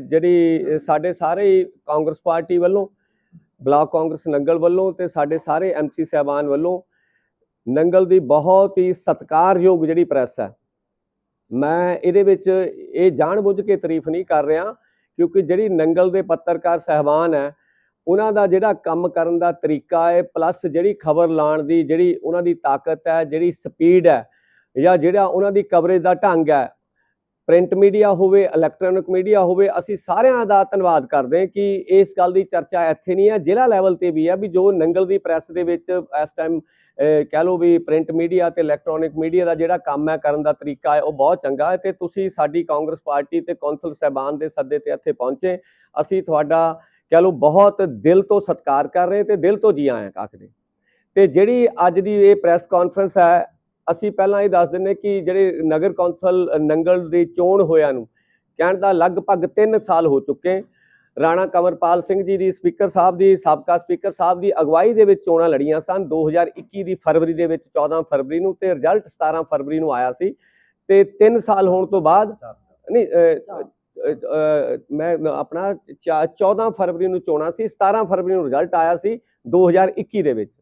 ਜਿਹੜੀ ਸਾਡੇ ਸਾਰੇ ਕਾਂਗਰਸ ਪਾਰਟੀ ਵੱਲੋਂ, ਬਲਾਕ ਕਾਂਗਰਸ ਨੰਗਲ ਵੱਲੋਂ ਤੇ ਸਾਡੇ ਸਾਰੇ ਐਮਸੀ ਸਹਿਬਾਨ ਵੱਲੋਂ ਨੰਗਲ ਦੀ ਬਹੁਤ ਹੀ ਸਤਿਕਾਰਯੋਗ ਜਿਹੜੀ ਪ੍ਰੈਸ ਹੈ, ਮੈਂ ਇਹਦੇ ਵਿੱਚ ਇਹ ਜਾਣਬੁੱਝ ਕੇ ਤਾਰੀਫ ਨਹੀਂ ਕਰ ਰਿਹਾ ਕਿਉਂਕਿ ਜਿਹੜੀ ਨੰਗਲ ਦੇ ਪੱਤਰਕਾਰ ਸਹਿਬਾਨ ਹੈ, ਉਹਨਾਂ ਦਾ ਜਿਹੜਾ ਕੰਮ ਕਰਨ ਦਾ ਤਰੀਕਾ ਹੈ, ਪਲੱਸ ਜਿਹੜੀ ਖਬਰ ਲਾਣ ਦੀ ਜਿਹੜੀ ਉਹਨਾਂ ਦੀ ਤਾਕਤ ਹੈ, ਜਿਹੜੀ ਸਪੀਡ ਹੈ ਜਾਂ ਜਿਹੜਾ ਉਹਨਾਂ ਦੀ ਕਵਰੇਜ ਦਾ ਢੰਗ ਹੈ ਪ੍ਰਿੰਟ ਮੀਡੀਆ ਹੋਵੇ, ਇਲੈਕਟ੍ਰੋਨਿਕ ਮੀਡੀਆ ਹੋਵੇ, ਅਸੀਂ ਸਾਰਿਆਂ ਦਾ ਧੰਨਵਾਦ ਕਰਦੇ ਹਾਂ ਕਿ ਇਸ ਗੱਲ ਦੀ ਚਰਚਾ ਇੱਥੇ ਨਹੀਂ ਹੈ, ਜ਼ਿਲ੍ਹਾ ਲੈਵਲ ਤੇ ਵੀ ਹੈ ਵੀ ਜੋ ਨੰਗਲ ਦੀ ਪ੍ਰੈਸ ਦੇ ਵਿੱਚ ਇਸ ਟਾਈਮ ਕਹਿ ਲਓ ਵੀ ਪ੍ਰਿੰਟ ਮੀਡੀਆ ਤੇ ਇਲੈਕਟ੍ਰੋਨਿਕ ਮੀਡੀਆ ਦਾ ਜਿਹੜਾ ਕੰਮ ਹੈ ਕਰਨ ਦਾ ਤਰੀਕਾ ਹੈ, ਉਹ ਬਹੁਤ ਚੰਗਾ ਹੈ ਤੇ ਤੁਸੀਂ ਸਾਡੀ ਕਾਂਗਰਸ ਪਾਰਟੀ ਤੇ ਕੌਂਸਲ ਸਹਿਬਾਨ ਦੇ ਸੱਦੇ ਤੇ ਇੱਥੇ ਪਹੁੰਚੇ, ਅਸੀਂ ਤੁਹਾਡਾ ਕਹਿ ਲਓ ਬਹੁਤ ਦਿਲ ਤੋਂ ਸਤਿਕਾਰ ਕਰ ਰਹੇ ਤੇ ਦਿਲ ਤੋਂ ਜੀ ਆਇਆਂ ਆਖਦੇ ਤੇ ਜਿਹੜੀ ਅੱਜ ਦੀ ਇਹ ਪ੍ਰੈਸ ਕਾਨਫਰੰਸ ਹੈ ਅਸੀਂ ਪਹਿਲਾਂ ਇਹ ਦੱਸ ਦਿੰਨੇ ਕਿ ਜਿਹੜੇ ਨਗਰ ਕੌਂਸਲ ਨੰਗਲ ਦੀ ਚੋਣ ਹੋਇਆਂ ਨੂੰ ਕਹਿਣ ਦਾ ਲਗਭਗ 3 ਸਾਲ ਹੋ ਚੁੱਕੇ ਰਾਣਾ ਕਮਰਪਾਲ ਸਿੰਘ ਜੀ ਦੀ ਸਪੀਕਰ ਸਾਹਿਬ ਦੀ ਸਾਬਕਾ ਸਪੀਕਰ ਸਾਹਿਬ ਦੀ ਅਗਵਾਈ ਦੇ ਵਿੱਚ ਚੋਣਾਂ ਲੜੀਆਂ ਸਨ। 2021 ਦੀ ਫਰਵਰੀ ਦੇ ਵਿੱਚ 14 ਫਰਵਰੀ ਨੂੰ ਤੇ ਰਿਜ਼ਲਟ 17 ਫਰਵਰੀ ਨੂੰ ਆਇਆ ਸੀ। ਤੇ 3 ਸਾਲ ਹੋਣ ਤੋਂ ਬਾਅਦ ਨਹੀਂ ਮੈਂ ਆਪਣਾ ਚਾ- 14 ਫਰਵਰੀ ਨੂੰ ਚੋਣਾਂ ਸੀ 17 ਫਰਵਰੀ ਨੂੰ ਰਿਜ਼ਲਟ ਆਇਆ ਸੀ 2021 ਦੇ ਵਿੱਚ।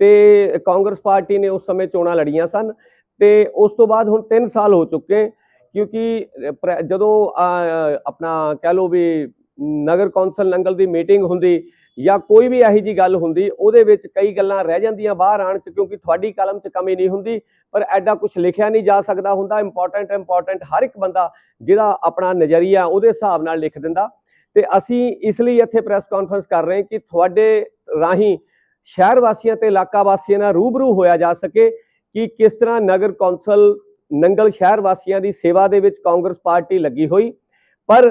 ਤੇ ਕਾਂਗਰਸ ਪਾਰਟੀ ਨੇ ਉਸ ਸਮੇਂ ਚੋਣਾਂ ਲੜੀਆਂ ਸਨ ਤੇ ਉਸ ਤੋਂ ਬਾਅਦ ਹੁਣ 3 ਸਾਲ ਹੋ ਚੁੱਕੇ ਕਿਉਂਕਿ ਪ੍ਰ- ਜਦੋਂ ਆਪਣਾ ਕਹਿ ਲਓ ਵੀ ਨਗਰ ਕੌਂਸਲ ਨੰਗਲ ਦੀ ਮੀਟਿੰਗ ਹੁੰਦੀ ਜਾਂ ਕੋਈ ਵੀ ਇਹੋ ਜੀ ਗੱਲ ਹੁੰਦੀ, ਉਹਦੇ ਵਿੱਚ ਕਈ ਗੱਲਾਂ ਰਹਿ ਜਾਂਦੀਆਂ ਬਾਹਰ ਆਣ ਚ ਕਿਉਂਕਿ ਤੁਹਾਡੀ ਕਲਮ 'ਚ ਕਮੀ ਨਹੀਂ ਹੁੰਦੀ, ਪਰ ਐਡਾ ਕੁਝ ਲਿਖਿਆ ਨਹੀਂ ਜਾ ਸਕਦਾ ਹੁੰਦਾ ਇੰਪੋਰਟੈਂਟ ਇੰਪੋਰਟੈਂਟ ਹਰ ਇੱਕ ਬੰਦਾ ਜਿਹੜਾ ਆਪਣਾ ਨਜ਼ਰੀਆ ਉਹਦੇ ਹਿਸਾਬ ਨਾਲ ਲਿਖ ਦਿੰਦਾ ਤੇ ਅਸੀਂ ਇਸ ਲਈ ਇੱਥੇ ਪ੍ਰੈਸ ਕਾਨਫਰੰਸ ਕਰ ਰਹੇ ਕਿ ਤੁਹਾਡੇ ਰਾਹੀਂ ਸ਼ਹਿਰ ਵਾਸੀਆਂ ਤੇ ਇਲਾਕਾ ਵਾਸੀਆਂ ਨਾਲ ਰੂਬਰੂ ਹੋਇਆ ਜਾ ਸਕੇ ਕਿ ਕਿਸ ਤਰ੍ਹਾਂ ਨਗਰ ਕੌਂਸਲ ਨੰਗਲ ਸ਼ਹਿਰ ਵਾਸੀਆਂ ਦੀ ਸੇਵਾ ਦੇ ਵਿੱਚ ਕਾਂਗਰਸ ਪਾਰਟੀ ਲੱਗੀ ਹੋਈ। ਪਰ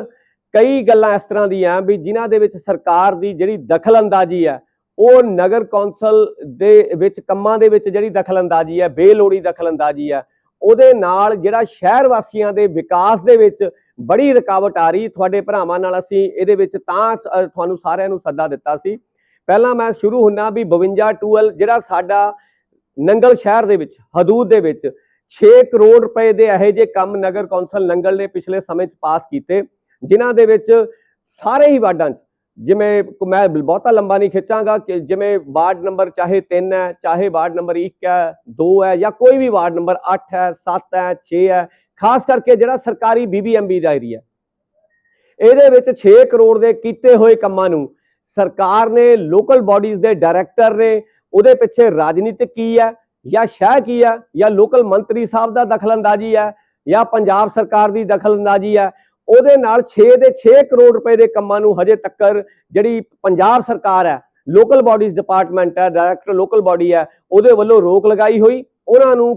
ਕਈ ਗੱਲਾਂ ਇਸ ਤਰ੍ਹਾਂ ਦੀਆਂ ਵੀ ਜਿਨ੍ਹਾਂ ਦੇ ਵਿੱਚ ਸਰਕਾਰ ਦੀ ਜਿਹੜੀ ਦਖਲਅੰਦਾਜ਼ੀ ਹੈ, ਉਹ ਨਗਰ ਕੌਂਸਲ ਦੇ ਵਿੱਚ ਕੰਮਾਂ ਦੇ ਵਿੱਚ ਜਿਹੜੀ ਦਖਲਅੰਦਾਜ਼ੀ ਹੈ, ਬੇਲੋੜੀ ਦਖਲਅੰਦਾਜ਼ੀ ਹੈ, ਉਹਦੇ ਨਾਲ ਜਿਹੜਾ ਸ਼ਹਿਰ ਵਾਸੀਆਂ ਦੇ ਵਿਕਾਸ ਦੇ ਵਿੱਚ ਬੜੀ ਰੁਕਾਵਟ ਆ ਰਹੀ। ਤੁਹਾਡੇ ਭਰਾਵਾਂ ਨਾਲ ਅਸੀਂ ਇਹਦੇ ਵਿੱਚ ਤਾਂ ਤੁਹਾਨੂੰ ਸਾਰਿਆਂ ਨੂੰ ਸੱਦਾ ਦਿੱਤਾ ਸੀ। ਪਹਿਲਾਂ ਮੈਂ ਸ਼ੁਰੂ ਹੁੰਨਾ ਵੀ 52 ਟੂਅਲ ਜਿਹੜਾ ਸਾਡਾ ਨੰਗਲ ਸ਼ਹਿਰ ਦੇ ਵਿੱਚ, ਹਦੂਦ ਦੇ ਵਿੱਚ 6 ਕਰੋੜ ਰੁਪਏ ਦੇ ਇਹੋ ਜਿਹੇ ਕੰਮ ਨਗਰ ਕੌਂਸਲ ਨੰਗਲ ਨੇ ਪਿਛਲੇ ਸਮੇਂ 'ਚ ਪਾਸ ਕੀਤੇ, ਜਿਨ੍ਹਾਂ ਦੇ ਵਿੱਚ ਸਾਰੇ ਹੀ ਵਾਰਡਾਂ 'ਚ, ਜਿਵੇਂ ਮੈਂ ਬਹੁਤਾ ਲੰਬਾ ਨਹੀਂ ਖਿੱਚਾਂਗਾ ਕਿ ਜਿਵੇਂ ਵਾਰਡ ਨੰਬਰ ਚਾਹੇ 3 ਹੈ, ਚਾਹੇ ਵਾਰਡ ਨੰਬਰ 1 ਹੈ 2 ਹੈ ਜਾਂ ਕੋਈ ਵੀ ਵਾਰਡ ਨੰਬਰ 8 ਹੈ 7 ਹੈ 6 ਹੈ, ਖਾਸ ਕਰਕੇ ਜਿਹੜਾ ਸਰਕਾਰੀ ਬੀਬੀਐਮਬੀ ਦਾ ਏਰੀਆ ਇਹਦੇ ਵਿੱਚ 6 ਕਰੋੜ ਦੇ ਕੀਤੇ ਹੋਏ ਕੰਮਾਂ ਨੂੰ ਸਰਕਾਰ ਨੇ ਲੋਕਲ ਬਾਡੀਜ਼ ਦੇ ਡਾਇਰੈਕਟਰ ਨੇ, ਉਹਦੇ ਪਿੱਛੇ ਰਾਜਨੀਤਿਕ ਕੀ ਹੈ ਜਾਂ ਸ਼ਹਿ ਕੀ ਹੈ ਜਾਂ ਲੋਕਲ ਮੰਤਰੀ ਸਾਹਿਬ ਦਾ ਦਖਲਅੰਦਾਜ਼ੀ ਹੈ ਜਾਂ ਪੰਜਾਬ ਸਰਕਾਰ ਦੀ ਦਖਲਅੰਦਾਜ਼ੀ ਹੈ, ਉਹਦੇ ਨਾਲ 6 ਦੇ 6 ਕਰੋੜ ਰੁਪਏ ਦੇ ਕੰਮਾਂ ਨੂੰ ਹਜੇ ਤੱਕ ਜਿਹੜੀ ਪੰਜਾਬ ਸਰਕਾਰ ਹੈ ਲੋਕਲ ਬਾਡੀਜ਼ ਡਿਪਾਰਟਮੈਂਟ ਹੈ ਡਾਇਰੈਕਟਰ ਲੋਕਲ ਬਾਡੀ ਹੈ, ਉਹਦੇ ਵੱਲੋਂ ਰੋਕ ਲਗਾਈ ਹੋਈ, ਉਹਨਾਂ ਨੂੰ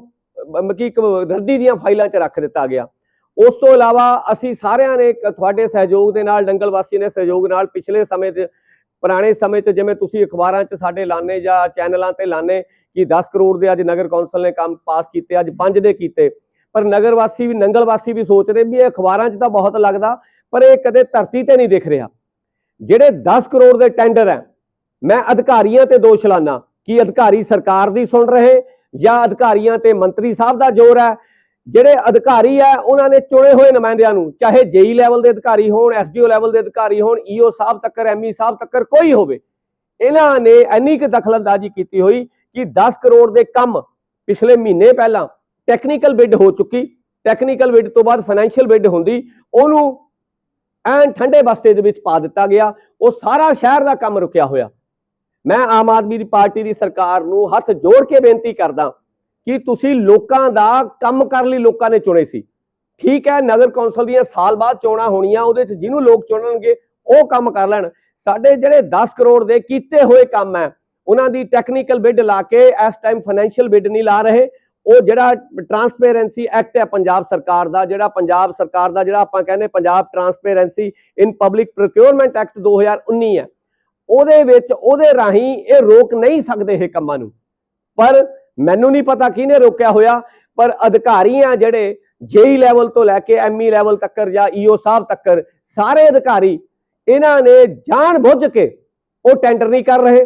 ਮਕੀ ਰੱਦੀ ਦੀਆਂ ਫਾਈਲਾਂ 'ਚ ਰੱਖ ਦਿੱਤਾ ਗਿਆ। ਉਸ ਤੋਂ ਇਲਾਵਾ ਅਸੀਂ ਸਾਰਿਆਂ ਨੇ ਤੁਹਾਡੇ ਸਹਿਯੋਗ ਦੇ ਨਾਲ, ਡੰਗਲ ਵਾਸੀ ਨੇ ਸਹਿਯੋਗ ਨਾਲ ਪਿਛਲੇ ਸਮੇਂ ਦੇ ਪੁਰਾਣੇ ਸਮੇਂ 'ਚ ਜਿਵੇਂ ਤੁਸੀਂ ਅਖਬਾਰਾਂ 'ਚ ਸਾਡੇ ਲਾਣੇ ਜਾਂ ਚੈਨਲਾਂ ਤੇ ਲਾਣੇ ਕਿ 10 ਕਰੋੜ ਦੇ ਅੱਜ ਨਗਰ ਕੌਂਸਲ ਨੇ ਕੰਮ ਪਾਸ ਕੀਤੇ, ਅੱਜ 5 ਦੇ ਕੀਤੇ। ਪਰ ਨਗਰ ਵਾਸੀ ਵੀ, ਨੰਗਲ ਵਾਸੀ ਵੀ ਸੋਚਦੇ ਵੀ ਇਹ ਅਖਬਾਰਾਂ 'ਚ ਤਾਂ ਬਹੁਤ ਲੱਗਦਾ, ਪਰ ਇਹ ਕਦੇ ਧਰਤੀ ਤੇ ਨਹੀਂ ਦਿਖ ਰਿਹਾ। ਜਿਹੜੇ 10 ਕਰੋੜ ਦੇ ਟੈਂਡਰ ਹੈ, ਮੈਂ ਅਧਿਕਾਰੀਆਂ ਤੇ ਦੋਸ਼ ਲਾਣਾ ਕਿ ਅਧਿਕਾਰੀ ਸਰਕਾਰ ਦੀ ਸੁਣ ਰਹੇ ਜਾਂ ਅਧਿਕਾਰੀਆਂ ਤੇ ਮੰਤਰੀ ਸਾਹਿਬ ਦਾ ਜ਼ੋਰ ਹੈ ਜਿਹੜੇ ਅਧਿਕਾਰੀ ਆ, ਉਹਨਾਂ ਨੇ ਚੁਣੇ ਹੋਏ ਨੁਮਾਇੰਦਿਆਂ ਨੂੰ, ਚਾਹੇ ਜੇਈ ਲੈਵਲ ਦੇ ਅਧਿਕਾਰੀ ਹੋਣ, ਐਸਡੀਓ ਲੈਵਲ ਦੇ ਅਧਿਕਾਰੀ ਹੋਣ, ਈਓ ਸਾਹਿਬ ਤੱਕਰ, ਐਮਈ ਸਾਹਿਬ ਤੱਕਰ, ਕੋਈ ਹੋਵੇ, ਇਹਨਾਂ ਨੇ ਇੰਨੀ ਕੁ ਦਖਲਅੰਦਾਜ਼ੀ ਕੀਤੀ ਹੋਈ ਕਿ 10 ਕਰੋੜ ਦੇ ਕੰਮ ਪਿਛਲੇ ਮਹੀਨੇ ਪਹਿਲਾਂ ਟੈਕਨੀਕਲ ਬਿੱਡ ਹੋ ਚੁੱਕੀ ਟੈਕਨੀਕਲ ਬਿੱਡ ਤੋਂ ਬਾਅਦ ਫਾਈਨੈਂਸ਼ੀਅਲ ਬਿੱਡ ਹੁੰਦੀ, ਉਹਨੂੰ ਐਨ ਠੰਡੇ ਬਸਤੇ ਦੇ ਵਿੱਚ ਪਾ ਦਿੱਤਾ ਗਿਆ, ਉਹ ਸਾਰਾ ਸ਼ਹਿਰ ਦਾ ਕੰਮ ਰੁਕਿਆ ਹੋਇਆ। ਮੈਂ ਆਮ ਆਦਮੀ ਦੀ ਪਾਰਟੀ ਦੀ ਸਰਕਾਰ ਨੂੰ ਹੱਥ ਜੋੜ ਕੇ ਬੇਨਤੀ ਕਰਦਾ ਕਿ ਤੁਸੀਂ ਲੋਕਾਂ ਦਾ ਕੰਮ ਕਰਨ ਲਈ ਲੋਕਾਂ ਨੇ ਚੁਣੇ ਸੀ। ਠੀਕ ਹੈ, ਨਗਰ ਕੌਂਸਲ ਦੀਆਂ ਸਾਲ ਬਾਅਦ ਚੋਣਾਂ ਹੋਣੀਆਂ, ਉਹਦੇ 'ਚ ਜਿਹਨੂੰ ਲੋਕ ਚੁਣਨਗੇ, ਉਹ ਕੰਮ ਕਰ ਲੈਣ। ਸਾਡੇ ਜਿਹੜੇ 10 ਕਰੋੜ ਦੇ ਕੀਤੇ ਹੋਏ ਕੰਮ ਹੈ, ਉਹਨਾਂ ਦੀ ਟੈਕਨੀਕਲ ਬਿੱਡ ਲਾ ਕੇ ਇਸ ਟਾਈਮ ਫਾਈਨੈਂਸ਼ੀਅਲ ਬਿੱਡ ਨਹੀਂ ਲਾ ਰਹੇ। ਉਹ ਜਿਹੜਾ ਟਰਾਂਸਪੇਰੈਂਸੀ ਐਕਟ ਹੈ, ਪੰਜਾਬ ਸਰਕਾਰ ਦਾ, ਜਿਹੜਾ ਪੰਜਾਬ ਸਰਕਾਰ ਦਾ, ਜਿਹੜਾ ਆਪਾਂ ਕਹਿੰਦੇ Punjab transparency in public procurement act 2019 ਹੈ। ਉਹਦੇ ਵਿੱਚ, ਉਹਦੇ ਰਾਹੀਂ ਇਹ ਰੋਕ ਨਹੀਂ ਸਕਦੇ ਇਹ ਕੰਮਾਂ ਨੂੰ। ਪਰ ਮੈਨੂੰ ਨਹੀਂ ਪਤਾ ਕਿਹਨੇ ਰੋਕਿਆ ਹੋਇਆ, ਪਰ ਅਧਿਕਾਰੀ ਆ ਜਿਹੜੇ ਜੇਈ ਲੈਵਲ ਤੋਂ ਲੈ ਕੇ ਐਮਈ ਲੈਵਲ ਤੱਕਰ ਜਾਂ ਈਓ ਸਾਹਿਬ ਤੱਕਰ, ਸਾਰੇ ਅਧਿਕਾਰੀ ਇਹਨਾਂ ਨੇ ਜਾਣ ਬੁੱਝ ਕੇ ਉਹ ਟੈਂਡਰ ਨਹੀਂ ਕਰ ਰਹੇ।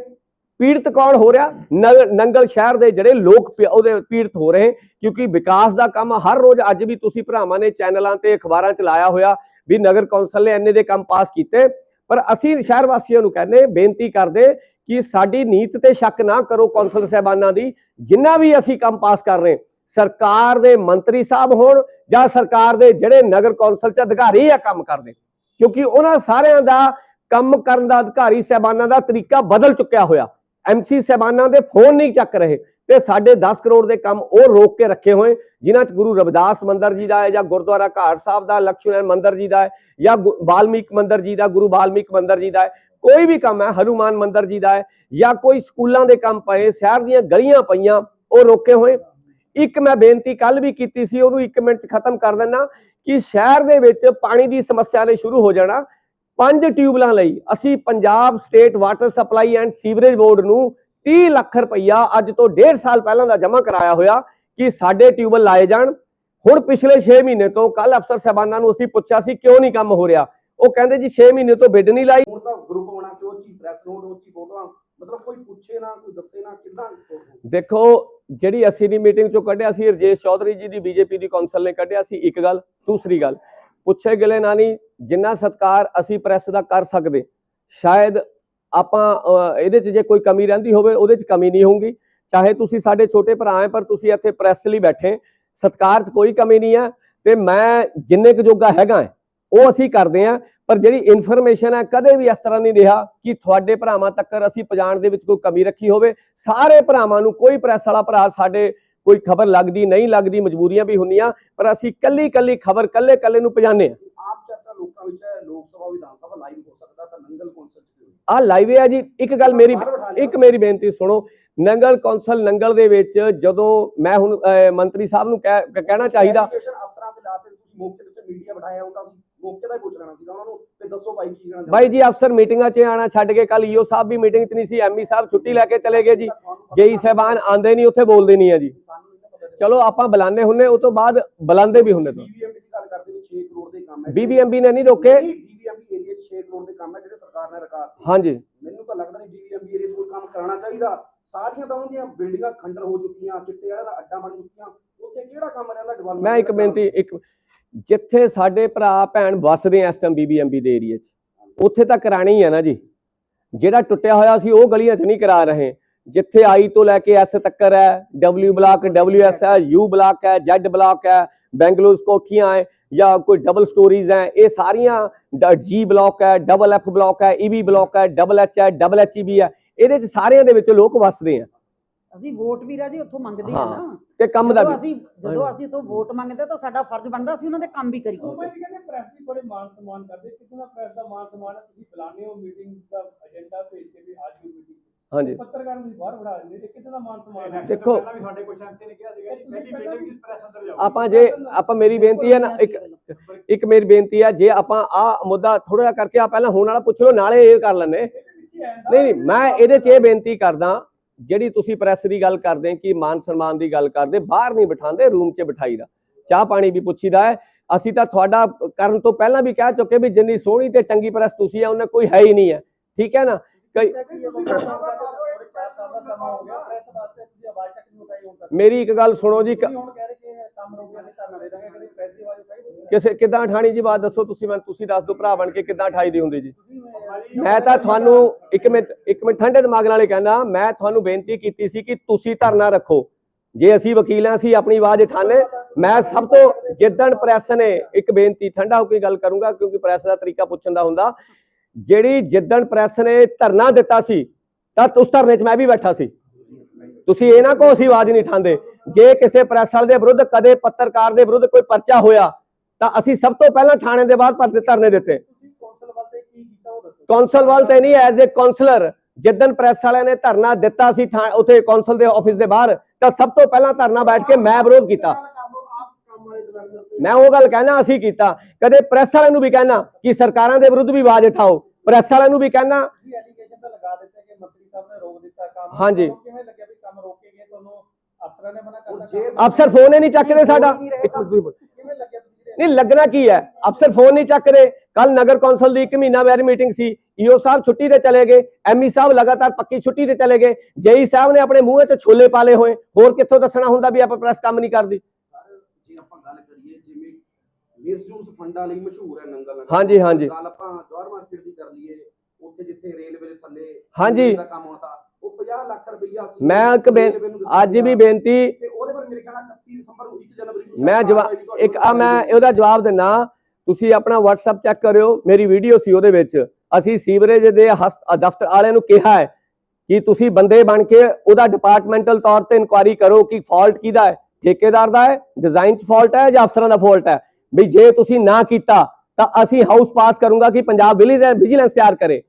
ਪੀੜਤ ਕੌਣ ਹੋ ਰਿਹਾ? ਨੰਗਲ ਸ਼ਹਿਰ ਦੇ ਜਿਹੜੇ ਲੋਕ ਉਹਦੇ ਪੀੜਤ ਹੋ ਰਹੇ, ਕਿਉਂਕਿ ਵਿਕਾਸ ਦਾ ਕੰਮ ਹਰ ਰੋਜ਼, ਅੱਜ ਵੀ ਤੁਸੀਂ ਭਰਾਵਾਂ ਨੇ ਚੈਨਲਾਂ ਤੇ ਅਖਬਾਰਾਂ ਚ ਲਾਇਆ ਹੋਇਆ ਵੀ ਨਗਰ ਕੌਂਸਲ ਨੇ ਇੰਨੇ ਦੇ ਕੰਮ ਪਾਸ ਕੀਤੇ, ਪਰ ਅਸੀਂ ਸ਼ਹਿਰ ਵਾਸੀਆਂ ਨੂੰ ਕਹਿੰਦੇ, ਬੇਨਤੀ ਕਰਦੇ ਕਿ ਸਾਡੀ ਨੀਤ ਤੇ ਸ਼ੱਕ ਨਾ ਕਰੋ ਕੌਂਸਲ ਸਹਿਬਾਨਾਂ ਦੀ, ਜਿੰਨਾ ਵੀ ਅਸੀਂ ਕੰਮ ਪਾਸ ਕਰ ਰਹੇ ਸਰਕਾਰ ਦੇ ਮੰਤਰੀ ਸਾਹਿਬ ਹੋਣ ਜਾਂ ਸਰਕਾਰ ਦੇ ਜਿਹੜੇ ਨਗਰ ਕੌਂਸਲ ਚ ਅਧਿਕਾਰੀ ਆ ਕੰਮ ਕਰਦੇ, ਕਿਉਂਕਿ ਉਹਨਾਂ ਸਾਰਿਆਂ ਦਾ ਕੰਮ ਕਰਨ ਦਾ ਅਧਿਕਾਰੀ ਸਹਿਬਾਨਾਂ ਦਾ ਤਰੀਕਾ ਬਦਲ ਚੁੱਕਿਆ ਹੋਇਆ। ਐਮਸੀ ਸਹਿਬਾਨਾਂ ਦੇ ਫੋਨ ਨਹੀਂ ਚੱਕ ਰਹੇ ਤੇ ਸਾਡੇ 10 ਕਰੋੜ ਦੇ ਕੰਮ ਉਹ ਰੋਕ ਕੇ ਰੱਖੇ ਹੋਏ, ਜਿਨ੍ਹਾਂ ਚ ਗੁਰੂ ਰਵਿਦਾਸ ਮੰਦਰ ਜੀ ਦਾ ਹੈ ਜਾਂ ਗੁਰਦੁਆਰਾ ਘਾਟ ਸਾਹਿਬ ਦਾ ਲక్ష్ਮਣ ਮੰਦਰ ਜੀ ਦਾ ਹੈ ਜਾਂ ਗੁ- ਵਾਲਮੀਕ ਮੰਦਿਰ ਜੀ ਦਾ, ਗੁਰੂ ਬਾਲਮੀਕ ਮੰਦਰ ਜੀ ਦਾ ਹੈ। ਕੋਈ ਵੀ ਕੰਮ ਹੈ, ਹਨੂਮਾਨ ਮੰਦਿਰ ਜੀ ਦਾ ਹੈ ਜਾਂ ਕੋਈ ਸਕੂਲਾਂ ਦੇ ਕੰਮ ਪਏ, ਸ਼ਹਿਰ ਦੀਆਂ ਗਲੀਆਂ ਪਈਆਂ, ਉਹ ਰੋਕੇ ਹੋਏ। ਇੱਕ ਮੈਂ ਬੇਨਤੀ ਕੱਲ ਵੀ ਕੀਤੀ ਸੀ, ਉਹਨੂੰ 1 ਮਿੰਟ ਚ ਖਤਮ ਕਰ ਦਿੰਨਾ ਕਿ ਸ਼ਹਿਰ ਦੇ ਵਿੱਚ ਪਾਣੀ ਦੀ ਸਮੱਸਿਆ ਨੇ ਸ਼ੁਰੂ ਹੋ ਜਾਣਾ। ਪੰਜ ਟਿਊਬਲਾਂ ਲਈ ਅਸੀਂ Punjab state water supply and sewerage board ਨੂੰ 30 ਲੱਖ ਰੁਪਈਆ ਅੱਜ ਤੋਂ 1.5 ਸਾਲ ਪਹਿਲਾਂ ਦਾ ਜਮ੍ਹਾਂ ਕਰਾਇਆ ਹੋਇਆ ਕਿ ਸਾਡੇ ਟਿਊਬਲ ਲਾਏ ਜਾਣ। ਹੁਣ ਪਿਛਲੇ 6 ਮਹੀਨੇ ਤੋਂ ਕੱਲ ਅਫਸਰ ਸਾਹਿਬਾਨਾਂ ਨੂੰ ਅਸੀਂ ਪੁੱਛਿਆ ਸੀ, ਕਿਉਂ ਨਹੀਂ ਕੰਮ ਹੋ ਰਿਹਾ? ਉਹ ਕਹਿੰਦੇ ਜੀ 6 ਮਹੀਨੇ ਤੋਂ ਬਿੱਡ ਨਹੀਂ ਲਾਈ। ਹੁਣ ਤਾਂ ਗਰੁੱਪ ਬਣਾ ਕੇ ਉਹ ਚੀ ਪ੍ਰੈਸ ਨੋਟ ਉਹ ਚੀ ਫੋਟੋਆਂ ਮਤਲਬ ਕੋਈ ਪੁੱਛੇ ਨਾ ਕੋਈ ਦੱਸੇ ਨਾ ਕਿਦਾਂ ਦੇਖੋ ਜਿਹੜੀ ਅਸੀਂ ਦੀ ਮੀਟਿੰਗ ਚੋਂ ਕੱਢਿਆ ਸੀ ਰਜੇਸ਼ ਚੌਧਰੀ ਜੀ ਦੀ ਬੀਜੇਪੀ ਦੀ ਕੌਂਸਲ ਨੇ ਕੱਢਿਆ ਸੀ ਇੱਕ ਗੱਲ ਦੂਸਰੀ ਗੱਲ ਪੁੱਛੇ ਗਲੇ ਨਾਨੀ ਜਿੰਨਾ ਸਤਕਾਰ ਅਸੀਂ ਪ੍ਰੈਸ ਦਾ ਕਰ ਸਕਦੇ ਸ਼ਾਇਦ ਆਪਾਂ ਇਹਦੇ 'ਚ ਜੇ ਕੋਈ ਕਮੀ ਰਹਿੰਦੀ ਹੋਵੇ ਉਹਦੇ 'ਚ ਕਮੀ ਨਹੀਂ ਹੋਊਗੀ। ਚਾਹੇ ਤੁਸੀਂ ਸਾਡੇ ਛੋਟੇ ਭਰਾ ਹੈ ਪਰ ਤੁਸੀਂ ਇੱਥੇ ਪ੍ਰੈਸ ਲਈ ਬੈਠੇ ਸਤਕਾਰ 'ਚ ਕੋਈ ਕਮੀ ਨਹੀਂ ਹੈ ਤੇ ਮੈਂ ਜਿੰਨੇ ਕੁ ਜੋਗਾ ਹੈਗਾ ਉਹ ਅਸੀਂ ਕਰਦੇ ਆ ਪਰ ਜਿਹੜੀ ਇਨਫੋਰਮੇਸ਼ਨ ਹੈ ਕਦੇ ਵੀ ਇਸ ਤਰ੍ਹਾਂ ਨਹੀਂ ਰਿਹਾ ਕਿ ਤੁਹਾਡੇ ਭਰਾਵਾਂ ਤੱਕ ਅਸੀਂ ਪਹੁੰਚਾਉਣ ਦੇ ਵਿੱਚ ਕੋਈ ਕਮੀ ਰੱਖੀ ਹੋਵੇ। ਸਾਰੇ ਭਰਾਵਾਂ ਨੂੰ ਕੋਈ ਪ੍ਰੈਸ ਵਾਲਾ ਭਰਾ ਸਾਡੇ ਕੋਈ ਖਬਰ ਲੱਗਦੀ ਨਹੀਂ ਲੱਗਦੀ ਮਜਬੂਰੀਆਂ ਵੀ ਹੁੰਦੀਆਂ ਪਰ ਅਸੀਂ ਕੱਲੀ ਕੱਲੀ ਖਬਰ ਕੱਲੇ ਕੱਲੇ ਨੂੰ ਪਹੁੰਚਾਉਂਦੇ ਆ ਆਪ ਚਰਚਾ ਲੋਕਾਂ ਵਿੱਚ ਲੋਕ ਸਭਾ ਵਿਧਾਨ ਸਭਾ ਲਾਈਵ ਹੋ ਸਕਦਾ ਤਾਂ ਨੰਗਲ ਕੌਂਸਲ ਆ ਲਾਈਵ ਹੈ ਜੀ ਇੱਕ ਗੱਲ ਮੇਰੀ ਇੱਕ ਮੇਰੀ ਬੇਨਤੀ ਸੁਣੋ ਨੰਗਲ ਕੌਂਸਲ ਨੰਗਲ ਦੇ ਵਿੱਚ ਜਦੋਂ ਮੈਂ ਹੁਣ ਮੰਤਰੀ ਸਾਹਿਬ ਨੂੰ ਕਹਿ- ਕਹਿਣਾ ਚਾਹੀਦਾ। ਅਫਸਰਾਂ ਤੇ ਲਾਤੇ ਤੁਸੀਂ ਮੌਕੇ ਤੇ ਮੀਡੀਆ ਬਿਠਾਇਆ ਹੁੰਦਾ ਮੌਕੇ ਦਾ ਹੀ ਪੁੱਛ ਲੈਣਾ ਸੀਗਾ ਉਹਨਾਂ ਨੂੰ ਤੇ ਦੱਸੋ ਭਾਈ ਕੀ ਕਹਿਣਾ ਬਾਈ ਜੀ ਅਫਸਰ ਮੀਟਿੰਗਾਂ 'ਚ ਆਣਾ ਛੱਡ ਕੇ ਕੱਲ ਈਓ ਸਾਹਿਬ ਵੀ ਮੀਟਿੰਗ 'ਚ ਨਹੀਂ ਸੀ ਐਮਈ ਸਾਹਿਬ ਛੁੱਟੀ ਲੈ ਕੇ ਚਲੇ ਗਏ ਜੀ। ਜੇਈ ਸਾਹਿਬਾਨ ਆਂਦੇ ਨਹੀਂ ਉੱਥੇ ਬੋਲਦੇ ਨਹੀਂ ਆ ਜੀ। ਚਲੋ ਆਪਾਂ ਬੁਲਾਉਂਦੇ ਹੁੰਨੇ ਤੋਂ ਬਾਅਦ ਬੁਲਾਉਂਦੇ ਵੀ ਹੁੰਨੇ ਤੋਂ ਬੀਬੀਐਮਬੀ ਦੀ ਗੱਲ ਕਰਦੇ ਵੀ 6 ਕਰੋੜ ਦੇ ਕੰਮ ਹੈ। ਬੀਬੀਐਮਬੀ ਨੇ ਨਹੀਂ ਰੋਕੇ। ਬੀਬੀਐਮਬੀ ਏਰੀਆ 'ਚ 6 ਕਰੋੜ ਦੇ ਕੰਮ ਹੈ ਜਿਹੜੇ ਸਰਕਾਰ ਨੇ ਦਿੱਤੇ। ਹਾਂਜੀ। ਮੈਨੂੰ ਤਾਂ ਲੱਗਦਾ ਨਹੀਂ ਬੀਬੀਐਮਬੀ ਏਰੀਆ 'ਚ ਕੋਈ ਕੰਮ ਕਰਾਉਣਾ ਚਾਹੀਦਾ। ਸਾਰੀਆਂ ਤਾਂ ਉਹਦੀਆਂ ਬਿਲਡਿੰਗਾਂ ਖੰਡਰ ਹੋ ਚੁੱਕੀਆਂ ਚਿੱਟੇ ਵਾਲੇ ਦਾ ਅੱਡਾ ਬਣ ਚੁੱਕੀਆਂ। ਉੱਥੇ ਕਿਹੜਾ ਕੰਮ ਰਹਿੰਦਾ ਡਿਵੈਲਪਮੈਂਟ ਮੈਂ ਇੱਕ ਬੇਨਤੀ ਇੱਕ ਜਿੱਥੇ ਸਾਡੇ ਭਰਾ, ਭੈਣ ਵਸਦੇ ਆ ਇਸ ਟਾਈਮ ਬੀਬੀਐਮਬੀ ਦੇ ਏਰੀਆ 'ਚ। ਉੱਥੇ ਤਾਂ ਕਰਾਣੀ ਹੀ ਆ ਨਾ ਜੀ। ਜਿਹੜਾ ਟੁੱਟਿਆ ਹੋਇਆ ਸੀ, ਉਹ ਗਲੀਆਂ 'ਚ ਨਹੀਂ ਕਰਾ ਰਹੇ। ਜਿੱਥੇ ਆਈ ਤੋਂ ਲੈ ਕੇ ਐਸ ਤੱਕਰ ਹੈ ਡਬਲਯੂ ਬਲਾਕ ਡਬਲਯੂ ਐਸ ਹੈ ਯੂ ਬਲਾਕ ਹੈ ਜ਼ੈਡ ਬਲਾਕ ਹੈ, ਬੈਂਗਲੌਰ ਕੋਠੀਆਂ ਹੈ, ਜਾਂ ਕੋਈ ਡਬਲ ਸਟੋਰੀਜ਼ ਹੈ, ਇਹ ਸਾਰੀਆਂ ਜੀ ਬਲਾਕ ਹੈ ਡਬਲ ਐਫ ਬਲਾਕ ਹੈ ਈਬੀ ਬਲਾਕ ਹੈ ਡਬਲ ਐਚ ਹੈ ਡਬਲ ਐਚ ਵੀ ਹੈ। ਇਹਦੇ 'ਚ ਸਾਰਿਆਂ ਦੇ ਵਿੱਚ ਲੋਕ ਵੱਸਦੇ ਆ। ਅਸੀਂ ਵੋਟ ਵੀ ਰਾਜੀ ਉੱਥੋਂ ਮੰਗਦੇ ਆ ਹਾਂ, ਨਾ। ਤੇ ਕੰਮ ਦਾ ਜਦੋਂ ਵੀ। ਅਸੀਂ ਜਦੋਂ ਅਸੀਂ ਉੱਥੋਂ ਵੋਟ ਮੰਗਦੇ ਤਾਂ ਸਾਡਾ ਫਰਜ਼ ਬਣਦਾ ਅਸੀਂ ਉਹਨਾਂ ਦੇ ਕੰਮ ਵੀ ਕਰੀਏ। ਉਹ ਭਾਈ ਕਹਿੰਦੇ ਪ੍ਰੈਸ ਦੀ ਬੜੇ ਮਾਨ ਸਨਮਾਨ ਕਰਦੇ। ਕਿਤਨਾ ਪ੍ਰੈਸ ਦਾ ਮਾਨ ਸਨਮਾਨ ਹੈ ਤੁਸੀਂ ਬੁਲਾਉਂਦੇ ਹੋ ਮੀਟਿੰਗ ਦਾ ਏਜੰਡਾ ਭੇਜ ਕੇ ਵੀ ਅੱਜ ਦੀ ਮੀਟਿੰਗ ਹਾਂਜੀ। ਪੱਤਰਕਾਰ ਨੂੰ ਬਾਹਰ ਬਿਠਾ ਦਿੰਦੇ ਇਹ ਕਿਤਨਾ ਮਾਨ ਸਨਮਾਨ ਹੈ। ਦੇਖੋ ਪਹਿਲਾਂ ਵੀ ਸਾਡੇ ਕੁਝ ਐਮਸੀ ਨੇ ਕਿਹਾ ਸੀਗਾ ਜੀ ਪਹਿਲੀ ਮੀਟਿੰਗ ਵਿੱਚ ਪ੍ਰੈਸ ਅੰਦਰ ਜਾਓ। ਆਪਾਂ ਜੇ ਆਪਾਂ ਮੇਰੀ ਬੇਨਤੀ ਹੈ ਨਾ ਇੱਕ ਇੱਕ ਮੇਰੀ ਬੇਨਤੀ ਹੈ ਜੇ ਆਪਾਂ ਆ ਮੁੱਦਾ ਥੋੜਾ ਜਿਹਾ ਕਰਕੇ ਆ ਪਹਿਲਾਂ ਹੋਣ ਵਾਲਾ ਪੁੱਛ ਲਓ ਨਾਲੇ ਇਹ ਕਰ ਲੈਣੇ ਨਹੀਂ ਨਹੀਂ ਮੈਂ ਇਹਦੇ 'ਚ ਇਹ ਬੇਨਤੀ ਕਰਦਾ ਜਿਹੜੀ ਤੁਸੀਂ ਪ੍ਰੈਸ ਦੀ ਗੱਲ ਕਰਦੇ ਕਿ ਮਾਨ ਸਨਮਾਨ ਦੀ ਗੱਲ ਕਰਦੇ, ਬਾਹਰ ਨਹੀਂ ਬਿਠਾਉਂਦੇ, ਰੂਮ 'ਚ ਬਿਠਾਈਦਾ ਚਾਹ ਪਾਣੀ ਵੀ ਪੁੱਛੀਦਾ ਹੈ। ਅਸੀਂ ਤਾਂ ਤੁਹਾਡਾ ਕਰਨ ਤੋਂ ਪਹਿਲਾਂ ਵੀ ਕਹਿ ਚੁੱਕੇ ਵੀ ਜਿੰਨੀ ਸੋਹਣੀ ਤੇ ਚੰਗੀ ਪ੍ਰੈਸ ਤੁਸੀਂ ਆ, ਉਹਨੇ ਕੋਈ ਹੈ ਹੀ ਨਹੀਂ ਹੈ। ਠੀਕ ਹੈ ਨਾ? ਕਈ ਮੇਰੀ ਇੱਕ ਗੱਲ ਸੁਣੋ ਜੀ ਕੰਮ ਰੁਕ ਸੀ ਧਰਨਾ ਦੇ ਦਾਂਗੇ, ਕਦੀ ਪ੍ਰੈਸ ਦੀ ਆਵਾਜ਼ ਉਠਾਈ ਤੁਸੀਂ ਕਿਸੇ ਕਿਦਾਂ ਠਾਣੀ ਜੀ ਬਾਤ ਦੱਸੋ ਤੁਸੀਂ ਮੈਨੂੰ, ਤੁਸੀਂ ਦੱਸ ਦਿਓ, ਭਰਾ ਬਣ ਕੇ ਕਿਦਾਂ ਠਾਈ ਦੀ ਹੁੰਦੀ ਜੀ? ਮੈਂ ਤਾਂ ਤੁਹਾਨੂੰ ਇੱਕ ਮਿੰਟ ਇੱਕ ਮਿੰਟ ਠੰਡੇ ਦਿਮਾਗ ਨਾਲ ਹੀ ਕਹਿੰਦਾ, ਮੈਂ ਤੁਹਾਨੂੰ ਬੇਨਤੀ ਕੀਤੀ ਸੀ ਕਿ ਤੁਸੀਂ ਧਰਨਾ ਰੱਖੋ। ਜੇ ਅਸੀਂ ਵਕੀਲਾਂ ਸੀ, ਆਪਣੀ ਆਵਾਜ਼ ਉਠਾਣੇ ਮੈਂ ਸਭ ਤੋਂ ਜਿੱਦਣ ਪ੍ਰੈਸ ਨੇ ਇੱਕ ਬੇਨਤੀ, ਠੰਡਾ ਹੋ ਕੇ ਗੱਲ ਕਰੂੰਗਾ, ਕਿਉਂਕਿ ਪ੍ਰੈਸ ਦਾ ਤਰੀਕਾ ਪੁੱਛਣ ਦਾ ਹੁੰਦਾ, ਜਿਹੜੀ ਜਿੱਦਣ ਪ੍ਰੈਸ ਨੇ ਧਰਨਾ ਦਿੱਤਾ ਸੀ, ਤਾਂ ਉਸ ਧਰਨੇ 'ਚ ਮੈਂ ਵੀ ਬੈਠਾ ਸੀ। ਤੁਸੀਂ ਇਹ ਨਾ ਕਹੋ ਅਸੀਂ ਆਵਾਜ਼ ਨਹੀਂ ਠਾਂਦੇ ਜੇ ਕਿਸੇ ਪ੍ਰੈਸ ਵਾਲੇ ਦੇ ਵਿਰੁੱਧ, ਕਦੇ ਪੱਤਰਕਾਰ ਦੇ ਵਿਰੁੱਧ ਕੋਈ ਪਰਚਾ ਹੋਇਆ ਤਾਂ ਅਸੀਂ ਸਭ ਤੋਂ ਪਹਿਲਾਂ ਥਾਣੇ ਦੇ ਬਾਹਰ ਭਰਦੇ ਧਰਨੇ ਦਿੱਤੇ। ਕੌਂਸਲ ਵਾਸਤੇ ਕੀ ਕੀਤਾ ਉਹ ਦੱਸੋ ਕੌਂਸਲ ਵੱਲ ਤੇ ਨਹੀਂ ਐਜ਼ ਅ ਕਾਉਂਸਲਰ ਜਿੱਦਣ ਪ੍ਰੈਸ ਵਾਲਿਆਂ ਨੇ ਧਰਨਾ ਦਿੱਤਾ ਸੀ ਉੱਥੇ ਕੌਂਸਲ ਦੇ ਆਫਿਸ ਦੇ ਬਾਹਰ ਤਾਂ ਸਭ ਤੋਂ ਪਹਿਲਾਂ ਧਰਨਾ ਬੈਠ ਕੇ ਮੈਂ ਵਿਰੋਧ ਕੀਤਾ। ਮੈਂ ਉਹ ਗੱਲ ਕਹਿਣਾ ਅਸੀਂ ਕੀਤਾ। ਕਦੇ ਪ੍ਰੈਸ ਵਾਲਿਆਂ ਨੂੰ ਵੀ ਕਹਿਣਾ ਕਿ ਸਰਕਾਰਾਂ ਦੇ ਵਿਰੁੱਧ ਵੀ ਆਵਾਜ਼ ਉਠਾਓ। ਪ੍ਰੈਸ ਵਾਲਿਆਂ ਨੂੰ ਵੀ ਕਹਿਣਾ। ਤੁਸੀਂ ਐਲੀਗੇਸ਼ਨ ਤਾਂ ਲਗਾ ਦਿੱਤੇ ਕਿ ਮੰਤਰੀ ਸਾਹਿਬ ਨੇ ਰੋਕ ਦਿੱਤਾ ਕੰਮ। ਹਾਂਜੀ। ਤੁਹਾਨੂੰ ਕਿਵੇਂ ਲੱਗਿਆ ਵੀ ਕੰਮ ਰੋਕੇ ਗਏ ਤੁਹਾਨੂੰ ਅਫਸਰਾਂ ਫੋਨ ਹੀ ਨਹੀਂ ਚੱਕ ਰਹੇ ਸਾਡਾ ਨਹੀਂ ਲੱਗਣਾ ਕੀ ਹੈ? ਅਫਸਰ ਫੋਨ ਨਹੀਂ ਚੱਕ ਰਹੇ। ਕੱਲ ਨਗਰ ਕੌਂਸਲ ਦੀ ਇੱਕ ਮਹੀਨਾ ਬਾਅਦ ਮੀਟਿੰਗ ਸੀ। ਈਓ ਸਾਹਿਬ ਛੁੱਟੀ ਤੇ ਚਲੇ ਗਏ। ਐਮਈ ਸਾਹਿਬ ਲਗਾਤਾਰ ਪੱਕੀ ਛੁੱਟੀ ਤੇ ਚਲੇ ਗਏ। ਜੇਈ ਸਾਹਿਬ ਨੇ ਆਪਣੇ ਮੂੰਹ 'ਚ ਛੋਲੇ ਪਾਲੇ ਹੋਏ। ਹੋਰ ਕਿੱਥੋਂ ਦੱਸਣਾ ਹੁੰਦਾ ਵੀ ਆਪਾਂ ਪ੍ਰੈਸ ਕੰਮ ਨਹੀਂ ਕਰਦੀ? ਸਰ ਜੇ ਆਪਾਂ ਗੱਲ ਕਰੀਏ ਜਿਵੇਂ ਮਿਸਯੂਜ਼ ਫੰਡਾਂ ਲਈ ਮਸ਼ਹੂਰ ਹੈ ਨੰਗਲ ਨਗਰ। ਹਾਂਜੀ, ਹਾਂਜੀ। ਗੱਲ ਆਪਾਂ ਜਵਾਹਰ ਮਾਰਕੀਟ ਦੀ ਕਰ ਲਈਏ। ਉੱਥੇ ਜਿੱਥੇ ਰੇਲਵੇ ਦੇ ਥੱਲੇ ਹਾਂਜੀ। ਦਾ ਕੰਮ ਤਾਂ ਉਹ 50 ਲੱਖ ਰੁਪਈਆ ਸੀ। ਮੈਂ ਇੱਕ ਅੱਜ ਵੀ। ਬੇਨਤੀ ਤੇ ਉਹਦੇ ਪਰ ਮੇਰੇ ਖਿਆਲ ਨਾਲ 31 ਦਸੰਬਰ ਨੂੰ 1 ਜਨਵਰੀ ਨੂੰ ਮੈਂ ਸਰਕਾਰ ਜਵਾ ਆਏਗੀ ਤੁਹਾਡੇ ਇੱਕ ਆ ਮੈਂ ਉਹਦਾ ਜਵਾਬ ਦਿੰਨਾ। ਤੁਸੀਂ ਆਪਣਾ WhatsApp ਚੈੱਕ ਕਰਿਓ। ਮੇਰੀ ਵੀਡੀਓ ਸੀ ਉਹਦੇ ਵਿੱਚ। ਅਸੀਂ ਸੀਵਰੇਜ ਦੇ ਹਸ- ਦਫ਼ਤਰ ਵਾਲਿਆਂ ਨੂੰ ਕਿਹਾ ਹੈ ਕਿ ਤੁਸੀਂ ਬੰਦੇ ਬਣ ਕੇ ਉਹਦਾ ਡਿਪਾਰਟਮੈਂਟਲ ਤੌਰ ਤੇ ਇਨਕੁਆਇਰੀ ਕਰੋ ਕਿ ਫਾਲਟ ਕਿਹਦਾ ਹੈ। ਠੇਕੇਦਾਰ ਦਾ ਹੈ ਡਿਜ਼ਾਈਨ 'ਚ ਫਾਲਟ ਹੈ ਜਾਂ ਅਫਸਰਾਂ ਦਾ ਫਾਲਟ ਹੈ? ਵੀ ਜੇ ਤੁਸੀਂ ਨਾ ਕੀਤਾ ਤਾਂ ਅਸੀਂ ਹਾਊਸ ਪਾਸ ਕਰੂੰਗਾ ਕਿ ਪੰਜਾਬ ਵਿਜੀਲੈਂਸ ਤਿਆਰ ਕਰੇ।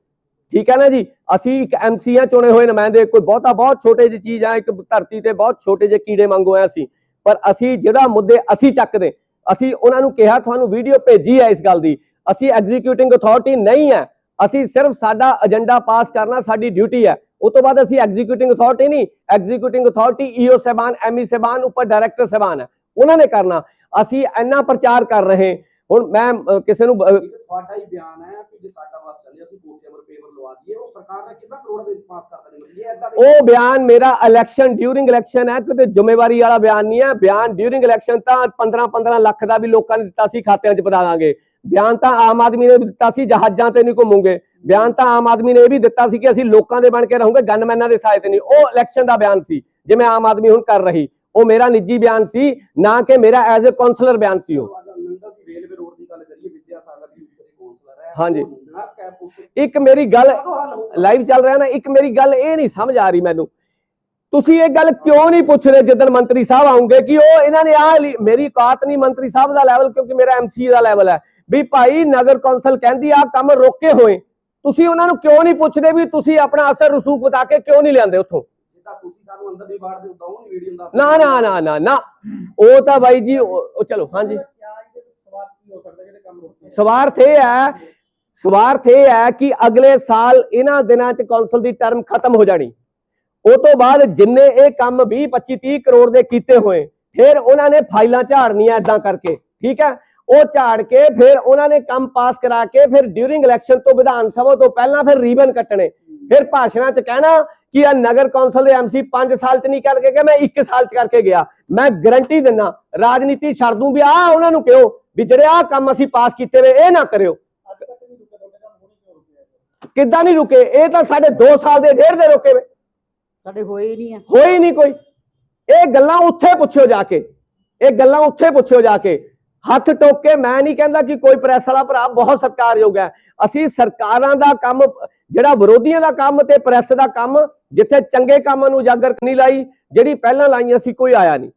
ਠੀਕ ਹੈ ਨਾ ਜੀ? ਅਸੀਂ ਇੱਕ ਐਮਸੀਆਂ ਚੁਣੇ ਹੋਏ ਨੁਮਾਇੰਦੇ ਕੋਈ ਬਹੁਤਾ ਬਹੁਤ ਛੋਟੇ ਜਿਹੀ ਚੀਜ਼ ਆ, ਇੱਕ ਧਰਤੀ ਤੇ ਬਹੁਤ ਛੋਟੇ ਜਿਹੇ ਕੀੜੇ ਮੰਗੋ ਆ ਅਸੀਂ। ਪਰ ਅਸੀਂ ਜਿਹੜਾ ਮੁੱਦੇ ਅਸੀਂ ਚੱਕਦੇ, ਅਸੀਂ ਉਹਨਾਂ ਨੂੰ ਕਿਹਾ, ਤੁਹਾਨੂੰ ਵੀਡੀਓ ਭੇਜੀ ਹੈ ਇਸ ਗੱਲ ਦੀ। ਅਸੀਂ ਐਗਜ਼ੀਕਿਊਟਿੰਗ ਅਥਾਰਟੀ ਨਹੀਂ ਹੈ ਅਸੀਂ ਸਿਰਫ ਸਾਡਾ ਏਜੰਡਾ ਪਾਸ ਕਰਨਾ ਸਾਡੀ ਡਿਊਟੀ ਹੈ ਉਸ ਤੋਂ ਬਾਅਦ ਅਸੀਂ ਐਗਜ਼ੀਕਿਊਟਿੰਗ ਅਥਾਰਟੀ ਨਹੀਂ। ਐਗਜ਼ੀਕਿਊਟਿੰਗ ਅਥਾਰਟੀ ਈਓ ਸਹਿਬਾਨ ਐਮਈ ਸਹਿਬਾਨ, ਉੱਪਰ ਡਾਇਰੈਕਟਰ ਸਹਿਬਾਨ ਹੈ ਉਹਨਾਂ ਨੇ ਕਰਨਾ। ਅਸੀਂ ਇੰਨਾ ਪ੍ਰਚਾਰ ਕਰ ਰਹੇ। ਹੁਣ ਮੈਂ ਕਿਸੇ ਨੂੰ ਤੁਹਾਡਾ ਹੀ ਬਿਆਨ ਹੈ ਕਿ ਜੇ ਸਾਡਾ ਬਸ ਚੱਲੇ ਅਸੀਂ ਸਰਕਾਰ ਨੇ ਕਿੰਨਾ ਕਰੋੜ ਦੇ ਪਾਸ ਕਰ ਦੇਣੇ ਇਹ ਏਦਾਂ ਉਹ ਬਿਆਨ ਮੇਰਾ ਇਲੈਕਸ਼ਨ ਡਿਊਰਿੰਗ ਇਲੈਕਸ਼ਨ ਹੈ, ਕਿਤੇ ਜ਼ਿੰਮੇਵਾਰੀ ਵਾਲਾ ਬਿਆਨ ਨਹੀਂ ਹੈ। ਬਿਆਨ ਡਿਊਰਿੰਗ ਇਲੈਕਸ਼ਨ ਤਾਂ 15 15 ਲੱਖ ਦਾ ਵੀ ਲੋਕਾਂ ਨੇ ਦਿੱਤਾ ਸੀ, ਖਾਤਿਆਂ 'ਚ ਪਾ ਦਾਂਗੇ। ਬਿਆਨ ਤਾਂ ਆਮ ਆਦਮੀ ਨੇ ਦਿੱਤਾ ਸੀ, ਜਹਾਜ਼ਾਂ ਤੇ ਨਹੀਂ ਘੁੰਮੂਗੇ। ਬਿਆਨ ਤਾਂ ਆਮ ਆਦਮੀ ਨੇ ਇਹ ਵੀ ਦਿੱਤਾ ਸੀ ਕਿ ਅਸੀਂ ਲੋਕਾਂ ਦੇ ਬਣ ਕੇ ਰਹੂਗੇ, ਗਨਮੈਨਾਂ ਦੇ ਸਾਏ ਤੇ ਨਹੀਂ। ਉਹ ਇਲੈਕਸ਼ਨ ਦਾ ਬਿਆਨ ਸੀ, ਜਿਵੇਂ ਆਮ ਆਦਮੀ ਹੁਣ ਕਰ ਰਹੀ। ਉਹ ਮੇਰਾ ਨਿੱਜੀ ਬਿਆਨ ਸੀ, ਨਾ ਕਿ ਮੇਰਾ ਐਜ਼ ਅ ਕਾਉਂਸਲਰ ਬਿਆਨ ਸੀ ਉਹ ਅੱਜ ਨੰਗਲ ਦੀ ਰੇਲਵੇ ਰੋਡ ਦੀ ਗੱਲ ਕਰੀਏ ਵਿਦਿਆ ਸਾਗਰ ਦੀ ਉੱਥੇ ਦੇ ਕਾਉਂਸਲਰ ਹੈ ਹਾਂਜੀ। ਇੱਕ ਮੇਰੀ ਗੱਲ ਲਾਈਵ ਚੱਲ ਰਿਹਾ ਨਾ ਇੱਕ ਮੇਰੀ ਗੱਲ ਇਹ ਨਹੀਂ ਸਮਝ ਆ ਰਹੀ ਮੈਨੂੰ। ਤੁਸੀਂ ਇਹ ਗੱਲ ਕਿਉਂ ਨਹੀਂ ਪੁੱਛ ਰਹੇ ਜਦੋਂ ਮੰਤਰੀ ਸਾਹਿਬ ਆਉਂਗੇ ਕਿ ਉਹ ਇਹਨਾਂ ਨੇ ਆ ਮੇਰੀ ਔਕਾਤ ਨਹੀਂ ਮੰਤਰੀ ਸਾਹਿਬ ਦਾ ਲੈਵਲ ਕਿਉਂਕਿ ਮੇਰਾ ਐਮਸੀ ਦਾ ਲੈਵਲ ਹੈ। ਵੀ ਭਾਈ ਨਗਰ ਕੌਂਸਲ ਕਹਿੰਦੀ ਆ ਕੰਮ ਰੋਕੇ ਹੋਏ। ਤੁਸੀਂ ਉਹਨਾਂ ਨੂੰ ਕਿਉਂ ਨਹੀਂ ਪੁੱਛਦੇ ਵੀ ਤੁਸੀਂ ਆਪਣਾ ਅਸਰ ਰਸੂਖ ਬਤਾ ਕੇ ਕਿਉਂ ਨਹੀਂ ਲਿਆਂਦੇ ਉੱਥੋਂ? ਨਾ ਨਾ ਨਾ ਨਾ ਨਾ। ਉਹ ਤਾਂ ਬਾਈ ਜੀ ਉਹ ਚਲੋ ਹਾਂਜੀ। ਸਵਾਰਥ ਇਹ ਹੈ ਸਵਾਰਥ ਇਹ ਹੈ ਕਿ ਅਗਲੇ ਸਾਲ ਇਹਨਾਂ ਦਿਨਾਂ 'ਚ ਕੌਂਸਲ ਦੀ ਟਰਮ ਖਤਮ ਹੋ ਜਾਣੀ। ਉਹ ਤੋਂ ਬਾਅਦ ਜਿੰਨੇ ਇਹ ਕੰਮ 20 25 30 ਕਰੋੜ ਦੇ ਕੀਤੇ ਹੋਏ, ਫਿਰ ਉਹਨਾਂ ਨੇ ਫਾਈਲਾਂ ਝਾੜਨੀਆਂ ਇਦਾਂ ਕਰਕੇ, ਠੀਕ ਹੈ? ਉਹ ਝਾੜ ਕੇ ਫਿਰ ਉਹਨਾਂ ਨੇ ਕੰਮ ਪਾਸ ਕਰਾ ਕੇ ਫਿਰ ਡਿਊਰਿੰਗ ਇਲੈਕਸ਼ਨ ਤੋਂ ਵਿਧਾਨ ਸਭਾ ਤੋਂ ਪਹਿਲਾਂ ਫਿਰ ਰੀਬਨ ਕੱਟਣੇ। ਫਿਰ ਭਾਸ਼ਣਾਂ 'ਚ ਕਹਿਣਾ ਕਿ ਆ ਨਗਰ ਕੌਂਸਲ ਦੇ ਐਮਸੀ 5 ਸਾਲ 'ਚ ਨਹੀਂ ਕਰਕੇ ਗਿਆ ਮੈਂ 1 ਸਾਲ 'ਚ ਕਰਕੇ ਗਿਆ। ਮੈਂ ਗਰੰਟੀ ਦਿੰਨਾ ਰਾਜਨੀਤੀ ਛੱਡ ਦੂੰ ਵੀ ਆ ਉਹਨਾਂ ਨੂੰ ਕਿਹੋ, ਵੀ ਜਿਹੜੇ ਆ ਕੰਮ ਅਸੀਂ ਪਾਸ ਕੀਤੇ ਵੇ, ਇਹ ਨਾ ਕਰਿਓ ਅੱਜ ਤੱਕ ਨਹੀਂ ਰੁਕੇ ਤੁਹਾਡੇ ਕੰਮ ਹੋਣੀ ਕਿਉਂ ਰੁਕੇ ਆ? ਕਿੱਦਾਂ ਨਹੀਂ ਰੁਕੇ? ਇਹ ਤਾਂ ਸਾਡੇ 2 ਸਾਲ ਦੇ ਡੇਢ ਦੇ ਰੁਕੇ ਵੇ। ਸਾਡੇ ਹੋਏ ਹੀ ਨਹੀਂ ਆ। ਹੋਈ ਨਹੀਂ ਕੋਈ। ਇਹ ਗੱਲਾਂ ਉੱਥੇ ਪੁੱਛਿਓ ਜਾ ਕੇ। ਇਹ ਗੱਲਾਂ ਉੱਥੇ ਪੁੱਛਿਓ ਜਾ ਕੇ। ਹੱਥ ਟੋਕ ਕੇ ਮੈਂ ਨਹੀਂ ਕਹਿੰਦਾ ਕਿ ਕੋਈ ਪ੍ਰੈਸ ਵਾਲਾ ਭਰਾ ਬਹੁਤ ਸਤਿਕਾਰਯੋਗ ਹੈ। ਅਸੀਂ ਸਰਕਾਰਾਂ ਦਾ ਕੰਮ ਜਿਹੜਾ ਵਿਰੋਧੀਆਂ ਦਾ ਕੰਮ ਤੇ ਪ੍ਰੈਸ ਦਾ ਕੰਮ ਜਿੱਥੇ ਚੰਗੇ ਕੰਮਾਂ ਨੂੰ ਉਜਾਗਰ ਨਹੀਂ ਲਾਈ ਜਿਹੜੀ ਪਹਿਲਾਂ ਲਾਈਆਂ ਸੀ ਕੋਈ ਆਇਆ ਨਹੀਂ।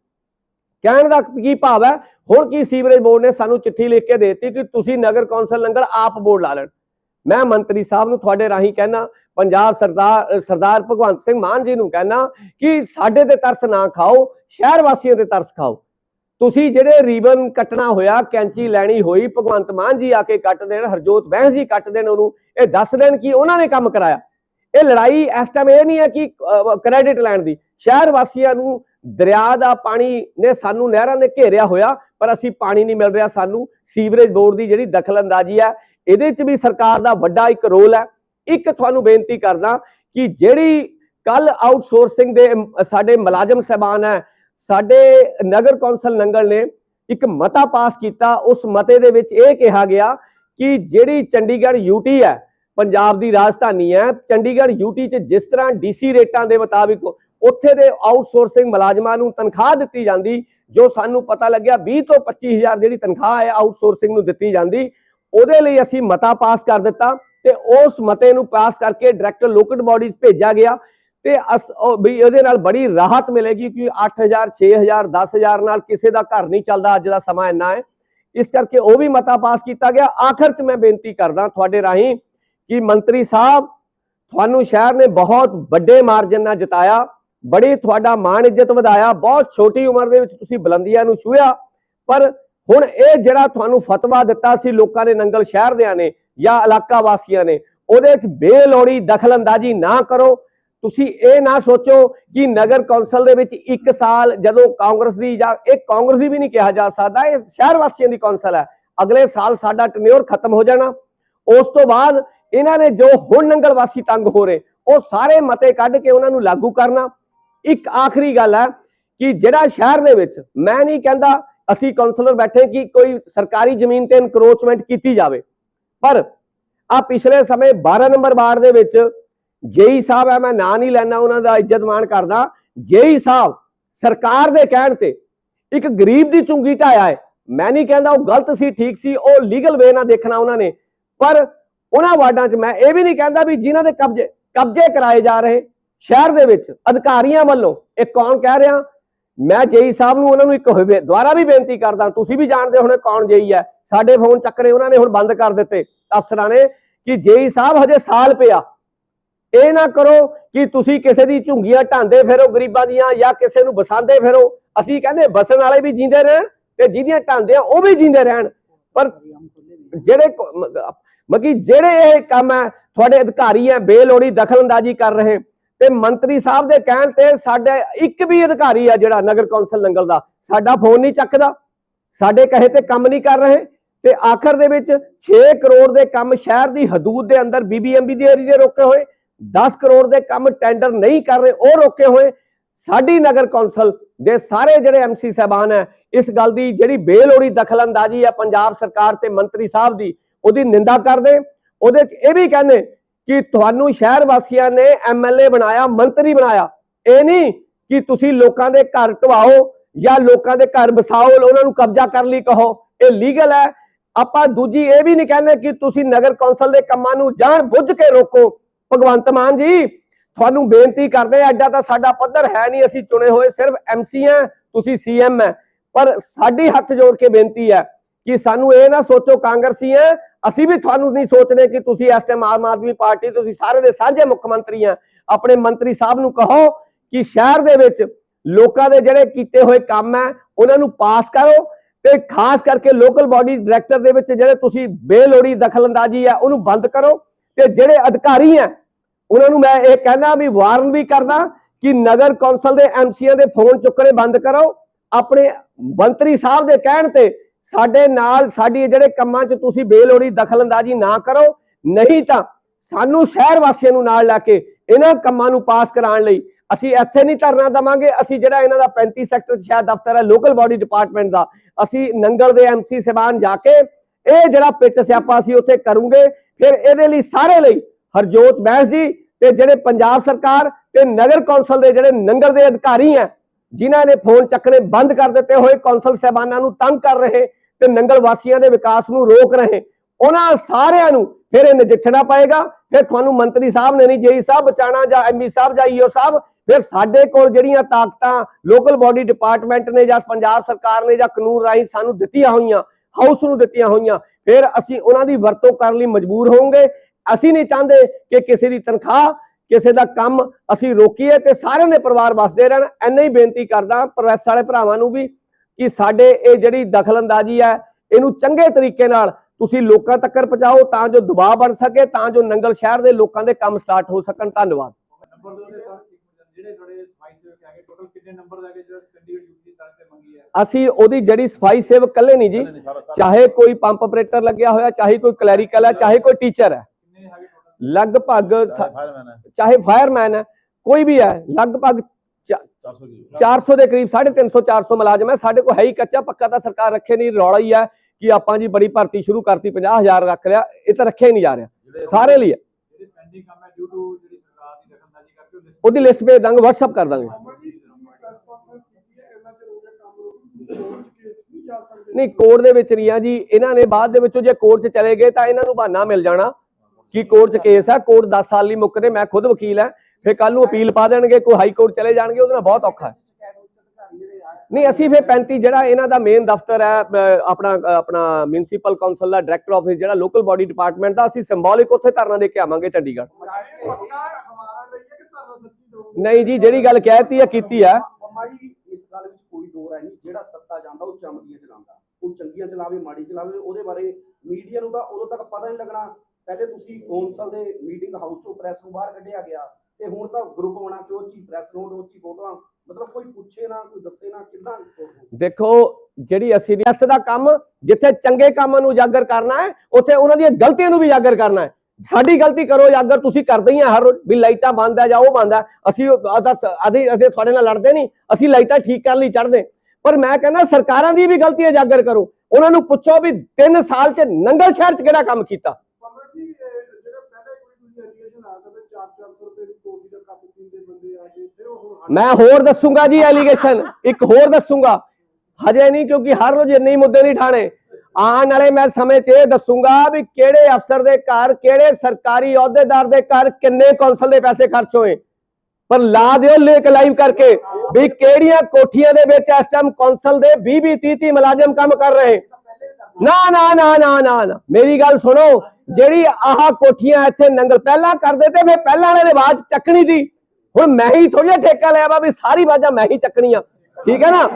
ਕਹਿਣ ਦਾ ਕੀ ਭਾਵ ਹੈ? ਹੁਣ ਕੀ ਸੀਵਰੇਜ ਬੋਰਡ ਨੇ ਸਾਨੂੰ ਚਿੱਠੀ ਲਿਖ ਕੇ ਦੇਤੀ ਕਿ ਤੁਸੀਂ ਨਗਰ ਕੌਂਸਲ ਨੰਗਲ ਆਪ ਬੋਰਡ ਲਾ ਲੈਣ। ਮੈਂ ਮੰਤਰੀ ਸਾਹਿਬ ਨੂੰ ਤੁਹਾਡੇ ਰਾਹੀਂ ਕਹਿਣਾ ਪੰਜਾਬ ਸਰਦਾਰ ਸਰਦਾਰ ਭਗਵੰਤ ਸਿੰਘ ਮਾਨ ਜੀ ਨੂੰ ਕਹਿਣਾ ਕਿ ਸਾਡੇ ਤੇ ਤਰਸ ਨਾ ਖਾਓ, ਸ਼ਹਿਰ ਵਾਸੀਆਂ ਤੇ ਤਰਸ ਖਾਓ। ਤੁਸੀਂ ਜਿਹੜੇ ਰੀਬਨ ਕੱਟਣਾ ਹੋਇਆ, ਕੈਂਚੀ ਲੈਣੀ ਹੋਈ, ਭਗਵੰਤ ਮਾਨ ਜੀ ਆ ਕੇ ਕੱਟ ਦੇਣ, ਹਰਜੋਤ ਬੈਂਸ ਜੀ ਕੱਟ ਦੇਣ ਉਹਨੂੰ, ਇਹ ਦੱਸ ਦੇਣ ਕਿ ਉਹਨਾਂ ਨੇ ਕੰਮ ਕਰਾਇਆ। ਇਹ ਲੜਾਈ ਇਸ ਟਾਈਮ ਇਹ ਨਹੀਂ ਹੈ ਕਿ ਕ੍ਰੈਡਿਟ ਲੈਣ ਦੀ। ਸ਼ਹਿਰ ਵਾਸੀਆਂ ਨੂੰ ਦਰਿਆ ਦਾ ਪਾਣੀ ਨੇ ਸਾਨੂੰ ਨਹਿਰਾਂ ਨੇ ਘੇਰਿਆ ਹੋਇਆ, ਪਰ ਅਸੀਂ ਪਾਣੀ ਨਹੀਂ ਮਿਲ ਰਿਹਾ ਸਾਨੂੰ। ਸੀਵਰੇਜ ਬੋਰਡ ਦੀ ਜਿਹੜੀ ਦਖਲਅੰਦਾਜ਼ੀ ਹੈ ਇਹਦੇ 'ਚ ਵੀ ਸਰਕਾਰ ਦਾ ਵੱਡਾ ਇੱਕ ਰੋਲ ਹੈ। ਇੱਕ ਤੁਹਾਨੂੰ ਬੇਨਤੀ ਕਰਦਾ ਕਿ ਜਿਹੜੀ ਕੱਲ ਆਊਟਸੋਰਸਿੰਗ ਦੇ ਸਾਡੇ ਮੁਲਾਜ਼ਮ ਸਹਿਬਾਨ ਹੈ, ਸਾਡੇ ਨਗਰ ਕੌਂਸਲ ਨੰਗਲ ਨੇ ਇੱਕ ਮਤਾ ਪਾਸ ਕੀਤਾ। ਉਸ ਮਤੇ ਦੇ ਵਿੱਚ ਇਹ ਕਿਹਾ ਗਿਆ ਕਿ ਜਿਹੜੀ ਚੰਡੀਗੜ੍ਹ ਯੂਟੀ ਹੈ, ਪੰਜਾਬ ਦੀ ਰਾਜਧਾਨੀ ਹੈ, ਚੰਡੀਗੜ੍ਹ ਯੂਟੀ 'ਚ ਜਿਸ ਤਰ੍ਹਾਂ ਡੀਸੀ ਰੇਟਾਂ ਦੇ ਮੁਤਾਬਿਕ ਉੱਥੇ ਦੇ ਆਊਟਸੋਰਸਿੰਗ ਮੁਲਾਜ਼ਮਾਂ ਨੂੰ ਤਨਖਾਹ ਦਿੱਤੀ ਜਾਂਦੀ, ਜੋ ਸਾਨੂੰ ਪਤਾ ਲੱਗਿਆ 20 ਤੋਂ 25000 ਜਿਹੜੀ ਤਨਖਾਹ ਹੈ ਆਊਟਸੋਰਸਿੰਗ ਨੂੰ ਦਿੱਤੀ ਜਾਂਦੀ ਉਹਦੇ ਲਈ ਅਸੀਂ ਮਤਾ ਪਾਸ ਕਰ ਦਿੱਤਾ ਤੇ ਉਸ ਮਤੇ ਨੂੰ ਪਾਸ ਕਰਕੇ ਡਾਇਰੈਕਟਰ ਲੋਕਲ ਬਾਡੀਜ਼ ਭੇਜਿਆ ਗਿਆ ਤੇ ਅਸ- ਉਹ ਵੀ ਇਹਦੇ ਨਾਲ ਬੜੀ ਰਾਹਤ ਮਿਲੇਗੀ ਕਿ 8000 6000 10000 ਨਾਲ ਕਿਸੇ ਦਾ ਘਰ ਨਹੀਂ ਚੱਲਦਾ, ਅੱਜ ਦਾ ਸਮਾਂ ਇੰਨਾ ਹੈ। ਇਸ ਕਰਕੇ ਉਹ ਵੀ ਮਤਾ ਪਾਸ ਕੀਤਾ ਗਿਆ। ਆਖਰ 'ਚ ਮੈਂ ਬੇਨਤੀ ਕਰਦਾ ਤੁਹਾਡੇ ਰਾਹੀਂ ਕਿ ਮੰਤਰੀ ਸਾਹਿਬ, ਤੁਹਾਨੂੰ ਸ਼ਹਿਰ ਨੇ ਬਹੁਤ ਵੱਡੇ ਮਾਰਜਨ ਨਾਲ ਜਿਤਾਇਆ, ਬੜੀ ਤੁਹਾਡਾ ਮਾਣ ਇੱਜ਼ਤ ਵਧਾਇਆ, ਬਹੁਤ ਛੋਟੀ ਉਮਰ ਦੇ ਵਿੱਚ ਤੁਸੀਂ ਬੁਲੰਦੀਆਂ ਨੂੰ ਛੂਹਿਆ, ਪਰ ਹੁਣ ਇਹ ਜਿਹੜਾ ਤੁਹਾਨੂੰ ਫਤਵਾ ਦਿੱਤਾ ਸੀ ਲੋਕਾਂ ਨੇ ਨੰਗਲ ਸ਼ਹਿਰਦਿਆਂ ਨੇ ਜਾਂ ਇਲਾਕਾ ਵਾਸੀਆਂ ਨੇ, ਉਹਦੇ 'ਚ ਬੇਲੋੜੀ ਦਖਲਅੰਦਾਜ਼ੀ ਨਾ ਕਰੋ। ਤੁਸੀਂ ਇਹ ਨਾ ਸੋਚੋ ਕਿ ਨਗਰ ਕੌਂਸਲ ਦੇ ਵਿੱਚ ਇੱਕ ਸਾਲ ਜਦੋਂ ਕਾਂਗਰਸ ਦੀ ਜਾਂ ਇਹ ਕਾਂਗਰਸ ਦੀ ਵੀ ਨਹੀਂ ਕਿਹਾ ਜਾ ਸਕਦਾ, ਇਹ ਸ਼ਹਿਰ ਵਾਸੀਆਂ ਦੀ ਕੌਂਸਲ ਹੈ। ਅਗਲੇ ਸਾਲ ਸਾਡਾ ਟਨਿਓਰ ਖਤਮ ਹੋ ਜਾਣਾ। ਉਸ ਤੋਂ ਬਾਅਦ ਇਹਨਾਂ ਨੇ ਜੋ ਹੁਣ ਨੰਗਲ ਵਾਸੀ ਤੰਗ ਹੋ ਰਹੇ, ਉਹ ਸਾਰੇ ਮਤੇ ਕੱਢ ਕੇ ਉਹਨਾਂ ਨੂੰ ਲਾਗੂ ਕਰਨਾ। ਇੱਕ ਆਖਰੀ ਗੱਲ ਹੈ ਕਿ ਜਿਹੜਾ ਸ਼ਹਿਰ ਦੇ ਵਿੱਚ, ਮੈਂ ਨਹੀਂ ਕਹਿੰਦਾ ਅਸੀਂ ਕਾਉਂਸਲਰ ਬੈਠੇ ਕਿ ਕੋਈ ਸਰਕਾਰੀ ਜ਼ਮੀਨ ਤੇ ਇਨਕਰੋਚਮੈਂਟ ਕੀਤੀ ਜਾਵੇ। ਪਰ ਆ ਪਿਛਲੇ ਸਮੇਂ 12 ਨੰਬਰ ਵਾਰਡ ਦੇ ਵਿੱਚ ਜੇਈ ਸਾਹਿਬ ਹੈ ਮੈਂ ਨਾਂ ਨਹੀਂ ਲੈਣਾ ਉਹਨਾਂ ਦਾ ਇੱਜ਼ਤ ਮਾਣ ਕਰਦਾ। ਜੇਈ ਸਾਹਿਬ ਸਰਕਾਰ ਦੇ ਕਹਿਣ ਤੇ ਇੱਕ ਗਰੀਬ ਦੀ ਚੁੰਗੀ ਢਾਇਆ ਹੈ। ਮੈਂ ਨਹੀਂ ਕਹਿੰਦਾ ਉਹ ਗਲਤ ਸੀ, ਠੀਕ ਸੀ, ਉਹ ਲੀਗਲ ਵੇ ਨਾਲ ਦੇਖਣਾ ਉਹਨਾਂ ਨੇ। ਪਰ ਉਹਨਾਂ ਵਾਰਡਾਂ 'ਚ ਮੈਂ ਇਹ ਵੀ ਨਹੀਂ ਕਹਿੰਦਾ ਵੀ ਜਿਨ੍ਹਾਂ ਦੇ ਕਬਜ਼ੇ ਕਬਜ਼ੇ ਕਰਾਏ ਜਾ ਰਹੇ ਸ਼ਹਿਰ ਦੇ ਵਿੱਚ ਅਧਿਕਾਰੀਆਂ ਵੱਲੋਂ, ਇਹ ਕੌਣ ਕਹਿ ਰਿਹਾ? ਮੈਂ ਜੇਈ ਸਾਹਿਬ ਨੂੰ ਉਹਨਾਂ ਨੂੰ ਇੱਕ ਹੋਵੇ, ਦੁਬਾਰਾ ਵੀ ਬੇਨਤੀ ਕਰਦਾ, ਤੁਸੀਂ ਵੀ ਜਾਣਦੇ ਹੋਣੇ ਕੌਣ ਜੇਈ ਹੈ। ਸਾਡੇ ਫੋਨ ਚੱਕਣੇ ਉਹਨਾਂ ਨੇ ਹੁਣ ਬੰਦ ਕਰ ਦਿੱਤੇ। ਅਫਸਰਾਂ ਨੇ ਕਿ ਜੇਈ ਸਾਹਿਬ ਹਜੇ ਸਾਲ ਪਿਆ। ਇਹ ਨਾ ਕਰੋ ਕਿ ਤੁਸੀਂ ਕਿਸੇ ਦੀ ਝੁੰਗੀਆਂ ਢਾਂਦੇ ਫਿਰੋ, ਗਰੀਬਾਂ ਦੀਆਂ, ਜਾਂ ਕਿਸੇ ਨੂੰ ਵਸਾਉਂਦੇ ਫਿਰੋ। ਅਸੀਂ ਕਹਿੰਦੇ ਬਸਣ ਵਾਲੇ ਵੀ ਜਿੰਦੇ ਰਹਿਣ ਤੇ ਜਿਹਦੀਆਂ ਢਾਂਦੇ ਆ, ਉਹ ਵੀ ਜਿੰਦੇ ਰਹਿਣ। ਪਰ ਜਿਹੜੇ ਮਤਲਬ ਮ- ਜਿਹੜੇ ਇਹ ਕੰਮ ਹੈ, ਤੁਹਾਡੇ ਅਧਿਕਾਰੀ ਹੈ, ਬੇਲੋੜੀ, ਦਖਲਅੰਦਾਜ਼ੀ ਕਰ ਰਹੇ। ਤੇ ਮੰਤਰੀ ਸਾਹਿਬ ਦੇ ਕਹਿਣ ਤੇ ਸਾਡੇ ਇੱਕ ਵੀ ਅਧਿਕਾਰੀ ਆ ਜਿਹੜਾ ਨਗਰ ਕੌਂਸਲ ਨੰਗਲ ਦਾ, ਸਾਡਾ ਫੋਨ ਨਹੀਂ ਚੱਕਦਾ, ਸਾਡੇ ਕਹੇ ਤੇ ਕੰਮ ਨਹੀਂ ਕਰ ਰਹੇ ਤੇ ਆਖਰ ਦੇ ਵਿੱਚ 6 ਕਰੋੜ ਦੇ ਕੰਮ ਸ਼ਹਿਰ ਦੀ ਹਦੂਦ ਦੇ ਅੰਦਰ ਬੀਬੀਐਮਬੀ ਦੇ ਏਰੀਏ ਰੋਕੇ ਹੋਏ 10 ਕਰੋੜ ਦੇ ਕੰਮ ਟੈਂਡਰ ਨਹੀਂ ਕਰ ਰਹੇ, ਉਹ ਰੋਕੇ ਹੋਏ। ਸਾਡੀ ਨਗਰ ਕੌਂਸਲ ਦੇ ਸਾਰੇ ਜਿਹੜੇ ਐਮਸੀ ਸਹਿਬਾਨ ਹੈ, ਇਸ ਗੱਲ ਦੀ ਜਿਹੜੀ ਬੇਲੋੜੀ ਦਖਲਅੰਦਾਜ਼ੀ ਹੈ ਪੰਜਾਬ ਸਰਕਾਰ ਤੇ ਮੰਤਰੀ ਸਾਹਿਬ ਦੀ, ਉਹਦੀ ਨਿੰਦਾ ਕਰਦੇ। ਉਹਦੇ ਚ ਇਹ ਵੀ ਕਹਿੰਦੇ ਕਿ ਤੁਹਾਨੂੰ ਸ਼ਹਿਰ ਵਾਸੀਆਂ ਨੇ ਐਮਐਲਏ ਬਣਾਇਆ, ਮੰਤਰੀ ਬਣਾਇਆ। ਇਹ ਨਹੀਂ ਕਿ ਤੁਸੀਂ ਲੋਕਾਂ ਦੇ ਘਰ ਢਵਾਓ ਜਾਂ ਲੋਕਾਂ ਦੇ ਘਰ ਵਸਾਓ, ਉਹਨਾਂ ਨੂੰ ਕਬਜ਼ਾ ਕਰਨ ਲਈ ਕਹੋ। ਇਹ ਲੀਗਲ ਹੈ। ਆਪਾਂ ਦੂਜੀ ਇਹ ਵੀ ਨਹੀਂ ਕਹਿੰਦੇ ਕਿ ਤੁਸੀਂ ਨਗਰ ਕੌਂਸਲ ਦੇ ਕੰਮਾਂ ਨੂੰ ਜਾਣ ਬੁੱਝ ਕੇ ਰੋਕੋ। ਭਗਵੰਤ ਮਾਨ ਜੀ, ਤੁਹਾਨੂੰ ਬੇਨਤੀ ਕਰਦੇ ਆ ਐਡਾ ਤਾਂ ਸਾਡਾ ਪੱਧਰ ਹੈ ਨਹੀਂ। ਅਸੀਂ ਚੁਣੇ ਹੋਏ ਸਿਰਫ ਐਮਸੀ ਆ ਤੁਸੀਂ ਸੀਐਮ ਹੈ। ਪਰ ਸਾਡੀ ਹੱਥ ਜੋੜ ਕੇ ਬੇਨਤੀ ਹੈ ਕਿ ਸਾਨੂੰ ਇਹ ਨਾ ਸੋਚੋ ਕਾਂਗਰਸੀ ਹੈ ਅਸੀਂ ਵੀ ਤੁਹਾਨੂੰ ਨਹੀਂ ਸੋਚਦੇ ਕਿ ਤੁਸੀਂ ਇਸ ਟਾਈਮ ਆਮ ਆਦਮੀ ਪਾਰਟੀ ਤੁਸੀਂ ਸਾਰੇ ਦੇ ਸਾਂਝੇ ਮੁੱਖ ਮੰਤਰੀ ਆ। ਆਪਣੇ ਮੰਤਰੀ ਸਾਹਿਬ ਨੂੰ ਕਹੋ ਕਿ ਸ਼ਹਿਰ ਦੇ ਵਿੱਚ ਲੋਕਾਂ ਦੇ ਜਿਹੜੇ ਕੀਤੇ ਹੋਏ ਕੰਮ ਹੈ ਉਹਨਾਂ ਨੂੰ ਪਾਸ ਕਰੋ ਤੇ ਖਾਸ ਕਰਕੇ ਲੋਕਲ ਬਾਡੀ ਡਾਇਰੈਕਟਰ ਦੇ ਵਿੱਚ ਜਿਹੜੇ ਤੁਸੀਂ ਬੇਲੋੜੀ ਦਖਲਅੰਦਾਜ਼ੀ ਹੈ ਉਹਨੂੰ ਬੰਦ ਕਰੋ ਤੇ ਜਿਹੜੇ ਅਧਿਕਾਰੀ ਹੈ ਉਹਨਾਂ ਨੂੰ ਮੈਂ ਇਹ ਕਹਿਣਾ ਵੀ ਵਾਰਨ ਵੀ ਕਰਦਾ ਕਿ ਨਗਰ ਕੌਂਸਲ ਦੇ ਐਮਸੀਆਂ ਦੇ ਫੋਨ ਚੁੱਕਣੇ ਬੰਦ ਕਰੋ। ਆਪਣੇ ਮੰਤਰੀ ਸਾਹਿਬ ਦੇ ਕਹਿਣ ਤੇ ਸਾਡੇ ਨਾਲ ਸਾਡੀ ਜਿਹੜੇ ਕੰਮਾਂ 'ਚ ਤੁਸੀਂ ਬੇਲੋੜੀ ਦਖਲਅੰਦਾਜ਼ੀ ਨਾ ਕਰੋ, ਨਹੀਂ ਤਾਂ ਸਾਨੂੰ ਸ਼ਹਿਰ ਵਾਸੀਆਂ ਨੂੰ ਨਾਲ ਲੈ ਕੇ ਇਹਨਾਂ ਕੰਮਾਂ ਨੂੰ ਪਾਸ ਕਰਾਉਣ ਲਈ ਅਸੀਂ ਇੱਥੇ ਨਹੀਂ ਧਰਨਾ ਦਵਾਂਗੇ, ਅਸੀਂ ਜਿਹੜਾ ਇਹਨਾਂ ਦਾ 35 ਸੈਕਟਰ 'ਚ ਸ਼ਾਇਦ ਦਫ਼ਤਰ ਹੈ ਲੋਕਲ ਬਾਡੀ ਡਿਪਾਰਟਮੈਂਟ ਦਾ, ਅਸੀਂ ਨੰਗਲ ਦੇ ਐਮਸੀ ਸਹਿਬਾਨ ਜਾ ਕੇ ਇਹ ਜਿਹੜਾ ਪਿੱਟ ਸਿਆਪਾ ਅਸੀਂ ਉੱਥੇ ਕਰੂੰਗੇ, ਫਿਰ ਇਹਦੇ ਲਈ ਸਾਰੇ ਲਈ ਹਰਜੋਤ ਬੈਂਸ ਜੀ ਤੇ ਜਿਹੜੇ ਪੰਜਾਬ ਸਰਕਾਰ ਤੇ ਨਗਰ ਕੌਂਸਲ ਦੇ ਜਿਹੜੇ ਨੰਗਲ ਦੇ ਅਧਿਕਾਰੀ ਹੈ ਜਿਨ੍ਹਾਂ ਨੇ ਫੋਨ ਚੱਕਣੇ ਬੰਦ ਕਰ ਦਿੱਤੇ ਹੋਏ, ਕੌਂਸਲ ਸਹਿਬਾਨਾਂ ਨੂੰ ਤੰਗ ਕਰ ਰਹੇ ਤੇ ਨੰਗਲ ਵਾਸੀਆਂ ਦੇ ਵਿਕਾਸ ਨੂੰ ਰੋਕ ਰਹੇ। ਉਹਨਾਂ ਸਾਰਿਆਂ ਨੂੰ ਫਿਰ ਇਹ ਨਜਿੱਠਣਾ ਪਏਗਾ। ਫਿਰ ਤੁਹਾਨੂੰ ਮੰਤਰੀ ਸਾਹਿਬ ਨੇ ਨਹੀਂ ਜੇਈ ਸਾਹਿਬ, ਬਚਾਣਾ ਜਾਂ ਐਮਬੀ ਸਾਹਿਬ ਜਾਂ ਈਓ ਸਾਹਿਬ, ਫਿਰ ਸਾਡੇ ਕੋਲ ਜਿਹੜੀਆਂ ਤਾਕਤਾਂ ਲੋਕਲ ਬਾਡੀ ਡਿਪਾਰਟਮੈਂਟ ਨੇ ਜਾਂ ਪੰਜਾਬ ਸਰਕਾਰ ਨੇ ਜਾਂ ਕਾਨੂੰਨ ਰਾਹੀਂ ਸਾਨੂੰ ਦਿੱਤੀਆਂ ਹੋਈਆਂ, ਹਾਊਸ ਨੂੰ ਦਿੱਤੀਆਂ ਹੋਈਆਂ, ਫਿਰ ਅਸੀਂ ਉਹਨਾਂ ਦੀ ਵਰਤੋਂ ਕਰਨ ਲਈ ਮਜਬੂਰ ਹੋਵਾਂਗੇ। ਅਸੀਂ ਨਹੀਂ ਚਾਹੁੰਦੇ ਕਿ ਕਿਸੇ ਦੀ ਤਨਖਾਹ ਕਿਸੇ ਦਾ ਕੰਮ ਅਸੀਂ ਰੋਕੀਏ ਤੇ ਸਾਰਿਆਂ ਦੇ ਪਰਿਵਾਰ ਵਸਦੇ ਰਹਿਣ ਐਨਾ ਹੀ ਬੇਨਤੀ ਕਰਦਾ ਪ੍ਰੈਸ ਵਾਲੇ ਭਰਾਵਾਂ ਨੂੰ ਵੀ ਕਿ ਸਾਡੇ ਇਹ ਜਿਹੜੀ ਦਖਲਅੰਦਾਜ਼ੀ ਹੈ ਇਹਨੂੰ ਚੰਗੇ ਤਰੀਕੇ ਨਾਲ ਤੁਸੀਂ ਲੋਕਾਂ ਤੱਕ ਪਹੁੰਚਾਓ ਤਾਂ ਜੋ ਦਬਾਅ ਬਣ ਸਕੇ ਤਾਂ ਜੋ ਨੰਗਲ ਸ਼ਹਿਰ ਦੇ ਲੋਕਾਂ ਦੇ ਕੰਮ ਸਟਾਰਟ ਹੋ ਸਕਣ। ਧੰਨਵਾਦ। ਅਸੀਂ ਉਹਦੀ ਜਿਹੜੀ ਸਫ਼ਾਈ ਸੇਵਕ ਕੱਲੇ ਨਹੀਂ ਜੀ ਚਾਹੇ ਕੋਈ ਪੰਪ ਆਪਰੇਟਰ ਲੱਗਿਆ ਹੋਇਆ ਚਾਹੇ ਕੋਈ ਕਲੈਰੀਕਲ ਹੈ ਚਾਹੇ ਕੋਈ ਟੀਚਰ ਹੈ। ਲਗਭਗ ਚਾਹੇ ਫਾਇਰਮੈਨ ਹੈ। ਕੋਈ ਵੀ ਹੈ ਲਗਭਗ ਚ- 400 ਕੀ 400 ਦੇ ਕਰੀਬ 350 400 ਮੁਲਾਜ਼ਮ ਹੈ। ਸਾਡੇ ਕੋਲ ਹੈ ਹੀ ਕੱਚਾ ਪੱਕਾ ਤਾਂ ਸਰਕਾਰ ਰੱਖੇ ਨਹੀਂ ਰੌਲਾ ਹੀ ਹੈ ਕਿ ਆਪਾਂ ਜੀ ਬੜੀ ਭਰਤੀ ਸ਼ੁਰੂ ਕਰਤੀ 50000 ਰੱਖ ਲਿਆ ਇਹ ਤਾਂ ਰੱਖਿਆ ਹੀ ਨਹੀਂ ਜਾ ਰਿਹਾ। ਸਾਰੇ ਲਈ ਹੈ। ਜਿਹੜੇ ਪੈਂਡਿੰਗ ਕੰਮ ਹੈ ਡਿਊ ਟੂ ਜਿਹੜੀ ਸਰਕਾਰ ਦੀ ਦਖਲਅੰਦਾਜ਼ੀ ਕਰਕੇ ਉਹ list ਉਹਦੀ ਲਿਸਟ ਭੇਜ ਦਾਂਗੇ WhatsApp ਕਰ ਦਾਂਗੇ। ਨਹੀਂ ਕੋਰਟ ਦੇ ਵਿੱਚ ਨਹੀਂ ਆ ਜੀ ਇਹਨਾਂ ਨੇ ਬਾਅਦ ਦੇ ਵਿੱਚੋਂ ਜੇ ਕੋਰਟ 'ਚ ਚਲੇ ਗਏ ਤਾਂ ਇਹਨਾਂ ਨੂੰ ਬਹਾਨਾ ਮਿਲ ਜਾਣਾ। ਕਿ ਕੋਰਟ 'ਚ ਕੇਸ ਹੈ ਕੋਰਟ 10 ਸਾਲ ਲਈ ਮੁੱਕਦੇ, ਮੈਂ ਖੁਦ ਵਕੀਲ ਹਾਂ ਫਿਰ ਕੱਲ ਨੂੰ ਅਪੀਲ ਪਾ ਦੇਣਗੇ, ਕੋਈ ਹਾਈ ਕੋਰਟ ਚਲੇ ਜਾਣਗੇ, ਉਹਦੇ ਨਾਲ ਬਹੁਤ ਔਖਾ। ਹੈ ਨਹੀਂ, ਅਸੀਂ ਫਿਰ 35 ਜਿਹੜਾ ਇਹਨਾਂ ਦਾ ਮੇਨ ਦਫ਼ਤਰ ਹੈ ਆਪਣਾ ਆਪਣਾ ਮਿਊਨਿਸਪਲ ਕਾਉਂਸਲ ਦਾ ਡਾਇਰੈਕਟਰ ਆਫਿਸ ਜਿਹੜਾ ਲੋਕਲ ਬਾਡੀ ਡਿਪਾਰਟਮੈਂਟ ਦਾ, ਅਸੀਂ ਸਿੰਬੋਲਿਕ ਉੱਥੇ ਧਰਨਾ ਦੇ ਕੇ ਆਵਾਂਗੇ ਚੰਡੀਗੜ੍ਹ। ਨਹੀਂ ਜੀ, ਜਿਹੜੀ ਗੱਲ ਕਹਿਤੀ ਹੈ ਕੀਤੀ ਹੈ ਇਸ ਗੱਲ ਵਿੱਚ ਕੋਈ ਦੋ ਰਾਏ ਨਹੀਂ। ਜਿਹੜਾ ਸੱਤਾ ਜਾਂਦਾ, ਉਹ ਚਮਦੀਆਂ ਚਲਾਉਂਦਾ। ਕੋਈ ਚੰਗੀਆਂ ਚਲਾਵੇ ਮਾੜੀ ਚਲਾਵੇ, ਉਹਦੇ ਬਾਰੇ ਮੀਡੀਆ ਨੂੰ ਤਾਂ ਉਦੋਂ ਤੱਕ ਪਤਾ ਨਹੀਂ ਲੱਗਣਾ। ਪਹਿਲੇ ਤੁਸੀਂ ਕੌਂਸਲ ਦੇ ਮੀਟਿੰਗ ਹਾਊਸ ਚੋਂ ਪ੍ਰੈਸ ਨੂੰ ਬਾਹਰ ਕੱਢਿਆ ਗਿਆ ਤੇ ਹੁਣ ਤਾਂ ਗਰੁੱਪ ਬਣਾ ਕੇ ਉਹ ਚੀ ਪ੍ਰੈਸ ਨੋਟ ਉਹ ਚੀ ਫੋਟੋਆਂ ਮਤਲਬ ਕੋਈ ਪੁੱਛੇ ਨਾ, ਕੋਈ ਦੱਸੇ ਨਾ, ਕਿੱਦਾਂ ਦੇਖੋ, ਜਿਹੜੀ ਅਸੀਂ ਐਸ ਦਾ ਕੰਮ, ਜਿੱਥੇ ਚੰਗੇ ਕੰਮਾਂ ਨੂੰ ਉਜਾਗਰ ਕਰਨਾ ਹੈ, ਉੱਥੇ ਉਹਨਾਂ ਦੀਆਂ ਗਲਤੀਆਂ ਨੂੰ ਵੀ ਉਜਾਗਰ ਕਰਨਾ ਹੈ। ਸਾਡੀ ਗਲਤੀ ਕਰੋ, ਉਜਾਗਰ ਤੁਸੀਂ ਕਰਦੇ ਹੀ ਆ ਹਰ ਰੋਜ਼, ਵੀ ਲਾਈਟਾਂ ਬੰਦ ਆ ਜਾਂ ਉਹ ਬੰਦ ਆ, ਅਸੀਂ ਉਹ- ਆਦਾ- ਅਸੀਂ ਅਸੀਂ ਤੁਹਾਡੇ ਨਾਲ ਲੜਦੇ ਨਹੀਂ, ਅਸੀਂ ਲਾਈਟਾਂ ਠੀਕ ਕਰਨ ਲਈ ਚੜਦੇ ਪਰ ਮੈਂ ਕਹਿੰਦਾ, ਸਰਕਾਰਾਂ ਦੀ ਵੀ ਗਲਤੀ ਉਜਾਗਰ ਕਰੋ। ਉਹਨਾਂ ਨੂੰ ਪੁੱਛੋ ਵੀ 3 ਸਾਲ 'ਚ ਨੰਗਲ ਸ਼ਹਿਰ 'ਚ ਕਿਹੜਾ ਕੰਮ ਕੀਤਾ? ਮੈਂ ਹੋਰ ਦੱਸੂਗਾ ਜੀ ਐਲੀਗੇਸ਼ਨ ਇੱਕ ਹੋਰ ਦੱਸੂਗਾ। ਹਜੇ ਨਹੀਂ, ਕਿਉਂਕਿ ਹਰ ਰੋਜ਼ ਇੰਨੇ ਮੁੱਦੇ ਨਹੀਂ ਠਾਣੇ। ਆਉਣ ਵਾਲੇ ਮੈਂ ਸਮੇਂ 'ਚ ਇਹ ਦੱਸੂਗਾ ਵੀ ਕਿਹੜੇ ਅਫਸਰ ਦੇ ਘਰ, ਕਿਹੜੇ ਸਰਕਾਰੀ ਅਹੁਦੇਦਾਰ ਦੇ ਘਰ ਕਿੰਨੇ ਕੌਂਸਲ ਦੇ ਪੈਸੇ ਖਰਚ ਹੋਏ। ਪਰ ਲਾ ਦਿਓ ਲੇਖ ਲਾਈਵ ਕਰਕੇ ਵੀ ਕਿਹੜੀਆਂ ਕੋਠੀਆਂ ਦੇ ਵਿੱਚ ਇਸ ਟਾਈਮ ਕੌਂਸਲ ਦੇ 20 20 30 30 ਮੁਲਾਜ਼ਮ ਕੰਮ ਕਰ ਰਹੇ। ਨਾ ਨਾ ਨਾ ਨਾ ਨਾ ਮੇਰੀ ਗੱਲ ਸੁਣੋ, ਜਿਹੜੀ ਆਹ ਕੋਠੀਆਂ ਇੱਥੇ ਨੰਗਲ ਪਹਿਲਾਂ ਕਰਦੇ ਤੇ ਮੈਂ ਪਹਿਲਾਂ ਵਾਲੇ ਰਿਵਾਜ ਚੱਕਣੀ ਸੀ। ਹੁਣ ਮੈਂ ਹੀ ਥੋੜਾ ਠੇਕਾ ਲਿਆ ਵਾ ਵੀ ਸਾਰੀ ਬਾਜਾਂ ਮੈਂ ਹੀ ਚੱਕਣੀਆਂ। ਠੀਕ ਹੈ ਨਾ?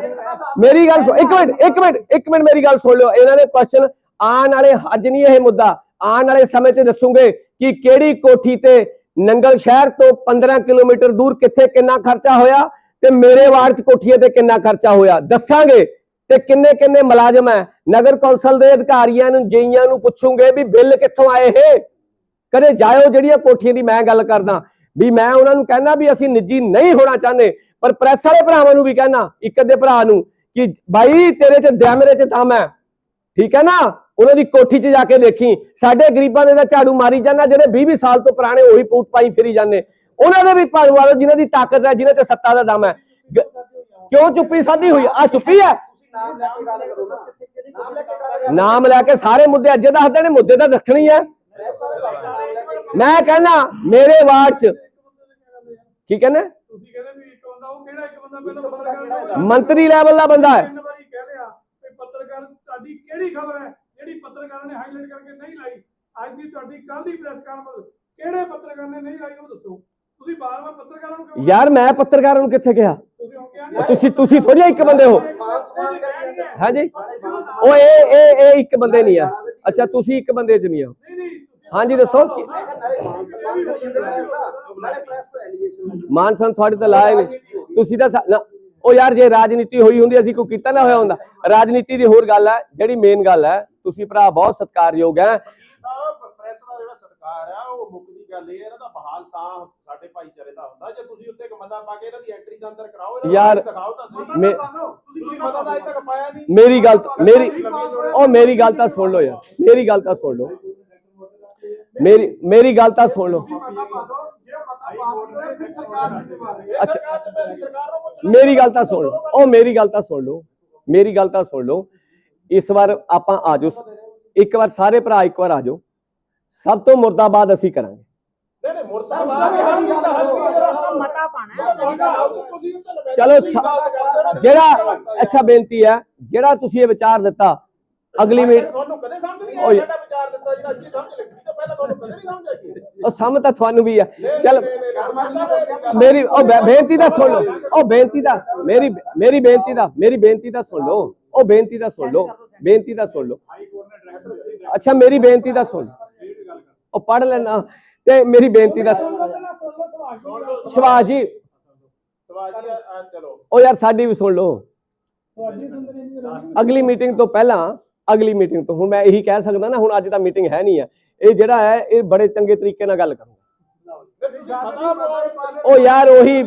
ਮੇਰੀ ਗੱਲ ਇੱਕ ਮਿੰਟ ਇੱਕ ਮਿੰਟ ਇੱਕ ਮਿੰਟ ਮੇਰੀ ਗੱਲ ਸੁਣ ਲਿਓ। ਇਹਨਾਂ ਨੇ ਕੁਐਸਚਨ ਆਉਣ ਵਾਲੇ ਅੱਜ ਨਹੀਂ ਇਹ ਮੁੱਦਾ। ਆਉਣ ਵਾਲੇ ਸਮੇਂ 'ਚ ਦੱਸੂਗੇ ਕਿ ਕਿਹੜੀ ਕੋਠੀ ਤੇ ਨੰਗਲ ਸ਼ਹਿਰ ਤੋਂ 15 ਕਿਲੋਮੀਟਰ ਦੂਰ ਕਿੱਥੇ ਕਿੰਨਾ ਖਰਚਾ ਹੋਇਆ ਤੇ ਮੇਰੇ ਵਾਰਡ 'ਚ ਕੋਠੀਏ ਤੇ ਕਿੰਨਾ ਖਰਚਾ ਹੋਇਆ। ਦੱਸਾਂਗੇ ਤੇ ਕਿੰਨੇ ਕਿੰਨੇ ਮੁਲਾਜ਼ਮ ਹੈ। ਨਗਰ ਕੌਂਸਲ ਦੇ ਅਧਿਕਾਰੀਆਂ ਨੂੰ, ਜਈਆਂ ਨੂੰ ਪੁੱਛੂਗੇ ਵੀ ਬਿੱਲ ਕਿੱਥੋਂ ਆਏ ਇਹ? ਕਦੇ ਜਾਇਓ ਜਿਹੜੀਆਂ ਕੋਠੀਆਂ ਦੀ ਮੈਂ ਗੱਲ ਕਰਦਾ। ਵੀ ਮੈਂ ਉਹਨਾਂ ਨੂੰ ਕਹਿਣਾ ਵੀ ਅਸੀਂ ਨਿੱਜੀ ਨਹੀਂ ਹੋਣਾ ਚਾਹੁੰਦੇ, ਪਰ ਪ੍ਰੈਸ ਵਾਲੇ ਭਰਾਵਾਂ ਨੂੰ ਵੀ ਕਹਿਣਾ, ਇੱਕ ਅੱਧੇ ਭਰਾ ਨੂੰ ਕਿ ਬਾਈ ਤੇਰੇ ਚ ਦਮ ਮੇਰੇ ਚ ਦਮ ਹੈ ਠੀਕ ਹੈ ਨਾ? ਉਹਨਾਂ ਦੀ ਕੋਠੀ 'ਚ ਜਾ ਕੇ ਦੇਖੀ, ਸਾਡੇ ਗਰੀਬਾਂ ਦੇ ਤਾਂ ਝਾੜੂ ਮਾਰੀ ਜਾਂਦਾ ਜਿਹੜੇ 20 20 ਸਾਲ ਤੋਂ ਪੁਰਾਣੇ ਉਹੀ ਪੂਤ ਪਾਈ ਫਿਰੀ ਜਾਂਦੇ। ਉਹਨਾਂ ਦੇ ਵੀ ਭਾਗ ਵਾਲੋ, ਜਿਨ੍ਹਾਂ ਦੀ ਤਾਕਤ ਹੈ, ਜਿਨ੍ਹਾਂ 'ਚ ਸੱਤਾ ਦਾ ਦਮ ਹੈ। ਕਿਉਂ ਚੁੱਪੀ ਸਾਧੀ ਹੋਈ? ਆ ਚੁੱਪੀ ਹੈ? ਨਾਮ ਲੈ ਕੇ ਸਾਰੇ ਮੁੱਦੇ ਅੱਜੇ ਦੱਸਦੇ ਨੇ ਮੁੱਦੇ ਤਾਂ ਦੱਸਣੀ ਹੈ ਮੈਂ ਕਹਿੰਦਾ, ਮੇਰੇ ਵਾਰਡ 'ਚ ਕੀ ਕਹਿੰਦੇ? ਤੁਸੀਂ ਕਹਿੰਦੇ ਵੀ ਇੱਕ ਬੰਦਾ ਉਹ ਕਿਹੜਾ ਇੱਕ ਬੰਦਾ ਪਹਿਲਾਂ ਪੱਤਰਕਾਰ ਮੰਤਰੀ ਲੈਵਲ ਦਾ ਬੰਦਾ ਹੈ। ਤਿੰਨ ਵਾਰੀ ਕਹਿ ਲਿਆ ਕਿ ਪੱਤਰਕਾਰ ਤੁਹਾਡੀ ਕਿਹੜੀ ਖਬਰ ਹੈ? ਜਿਹੜੀ ਪੱਤਰਕਾਰਾਂ ਨੇ ਹਾਈਲਾਈਟ ਕਰਕੇ ਨਹੀਂ ਲਾਈ। ਅੱਜ ਦੀ ਤੁਹਾਡੀ ਕੱਲ ਦੀ ਪ੍ਰੈਸ ਕਾਨਫਰੰਸ ਕਿਹੜੇ ਪੱਤਰਕਾਰ ਨੇ ਨਹੀਂ ਲਾਈ ਉਹ ਦੱਸੋ। ਤੁਸੀਂ ਬਾਰ-ਬਾਰ ਪੱਤਰਕਾਰਾਂ ਨੂੰ ਕਿਉਂ ਯਾਰ ਮੈਂ ਪੱਤਰਕਾਰਾਂ ਨੂੰ ਕਿੱਥੇ ਕਿਹਾ? ਤੁਸੀਂ ਤੁਸੀਂ ਥੋੜੀ ਇੱਕ ਬੰਦੇ ਹੋ। ਹਾਂਜੀ। ਉਹ ਇਹ ਇਹ ਇਹ ਇੱਕ ਬੰਦੇ ਨਹੀਂ ਆ। ਅੱਛਾ ਤੁਸੀਂ ਇੱਕ ਬੰਦੇ 'ਚ ਨਹੀਂ ਆ ਹਾਂਜੀ, ਦੱਸੋ ਮਾਨ ਸਨਮਾਨ ਕਰੀ ਜਾਂਦੇ ਪ੍ਰੈਸ ਦਾ। ਨਾਲੇ ਪ੍ਰੈਸ ਤੋਂ ਐਲੀਗੇਸ਼ਨ ਲੱਗੀ ਮਾਨਸਨ ਤੁਹਾਡੇ ਤੇ ਗਈ। ਤੁਸੀਂ ਤਾਂ ਉਹ ਯਾਰ ਜੇ ਰਾਜਨੀਤੀ ਹੋਈ ਹੁੰਦੀ ਅਸੀਂ ਕੋਈ ਕੀਤਾ ਨਾ ਹੋਇਆ ਹੁੰਦਾ। ਰਾਜਨੀਤੀ ਦੀ ਹੋਰ ਗੱਲ ਹੈ ਜਿਹੜੀ ਮੇਨ ਗੱਲ ਹੈ ਤੁਸੀਂ ਭਰਾ ਬਹੁਤ ਸਤਿਕਾਰਯੋਗ ਹੈ। ਵਕੀਲ ਸਾਹਿਬ ਪ੍ਰੈਸ ਦਾ ਜਿਹੜਾ ਸਤਿਕਾਰ ਆ ਉਹ ਮੁੱਖ ਦੀ ਗੱਲ ਇਹ ਹੈ ਇਹਨਾਂ ਦਾ ਬਹਾਲ ਤਾਂ ਸਾਡੇ ਭਾਈਚਾਰੇ ਦਾ ਹੁੰਦਾ। ਜੇ ਤੁਸੀਂ ਉੱਤੇ ਇੱਕ ਮਤਾ ਪਾ ਕੇ ਇਹਨਾਂ ਦੀ ਐਂਟਰੀ ਦਾ ਅੰਦਰ ਕਰਾਓ ਇਹਨਾਂ ਨੂੰ ਯਾਰ, ਦਿਖਾਓ ਤਾਂ ਸਹੀ। ਮੇ- ਤੁਸੀਂ ਮਤਾ ਤਾਂ ਅਜੇ ਤੱਕ ਪਾਇਆ ਨਹੀਂ। ਮੇਰੀ ਗੱਲ ਮੇਰੀ ਉਹ ਮੇਰੀ ਗੱਲ ਤਾਂ ਸੁਣ ਲਓ ਯਾਰ। ਮੇਰੀ ਗੱਲ ਤਾਂ ਸੁਣ ਲਓ। ਮੇਰੀ ਮੇਰੀ ਗੱਲ ਤਾਂ ਸੁਣ ਲਓ। ਅੱਛਾ। ਮੇਰੀ ਗੱਲ ਤਾਂ ਸੁਣ ਲਓ। ਉਹ ਮੇਰੀ ਗੱਲ ਤਾਂ ਸੁਣ ਲਓ। ਮੇਰੀ ਗੱਲ ਤਾਂ ਸੁਣ ਲਓ। ਇਸ ਵਾਰ ਆਪਾਂ ਆ ਜਾਓ। ਇੱਕ ਵਾਰ ਸਾਰੇ ਭਰਾ ਇੱਕ ਵਾਰ ਆ ਜਾਓ। ਸਭ ਤੋਂ ਮੁਰਦਾਬਾਦ ਅਸੀਂ ਕਰਾਂਗੇ। ਚਲੋ ਜਿਹੜਾ ਅੱਛਾ ਬੇਨਤੀ ਹੈ ਜਿਹੜਾ ਤੁਸੀਂ ਇਹ ਵਿਚਾਰ ਦਿੱਤਾ ਅਗਲੀ ਮੀਟ ਤੁਹਾਨੂੰ ਕਦੇ ਸਮਝ ਨਹੀਂ। ਆਇਆ ਸਾਡਾ ਵਿਚਾਰ ਦਿੱਤਾ ਜਿਹੜਾ ਅੱਜ ਸਮਝ ਲੱਗੀ। ਉਹ ਸਮਝ ਤਾਂ ਤੁਹਾਨੂੰ ਵੀ ਹੈ ਚਲ, ਮੇਰੀ, ਉਹ ਬੇਨਤੀ ਦਾ ਸੁਣ ਲਓ। ਉਹ ਬੇਨਤੀ ਦਾ ਮੇਰੀ ਮੇਰੀ ਬੇਨਤੀ ਦਾ ਮੇਰੀ ਬੇਨਤੀ ਦਾ ਸੁਣ ਲਓ। ਉਹ ਬੇਨਤੀ ਦਾ ਸੁਣ ਲਓ। ਬੇਨਤੀ ਦਾ ਸੁਣ ਲਓ। ਅੱਛਾ, ਮੇਰੀ ਬੇਨਤੀ ਦਾ ਸੁਣ ਉਹ ਪੜ ਲੈਣਾ। ਤੇ ਮੇਰੀ ਬੇਨਤੀ ਦਾ ਸੁਣ ਲਓ ਜੀ। ਚਲੋ ਉਹ ਯਾਰ ਸਾਡੀ ਵੀ ਸੁਣ ਲਓ। ਅਗਲੀ ਮੀਟਿੰਗ ਤੋਂ ਪਹਿਲਾਂ, ਅਗਲੀ ਮੀਟਿੰਗ ਤੋਂ ਹੁਣ ਮੈਂ ਇਹੀ ਕਹਿ ਸਕਦਾ ਨਾ, ਹੁਣ ਅੱਜ ਤਾਂ ਮੀਟਿੰਗ ਹੈ ਨਹੀਂ ਹੈ ਇਹ ਜਿਹੜਾ ਹੈ ਇਹ ਬੜੇ ਚੰਗੇ ਤਰੀਕੇ ਨਾਲ ਗੱਲ ਕਰੂਗਾ। ਉਹ ਯਾਰ ਉਹੀ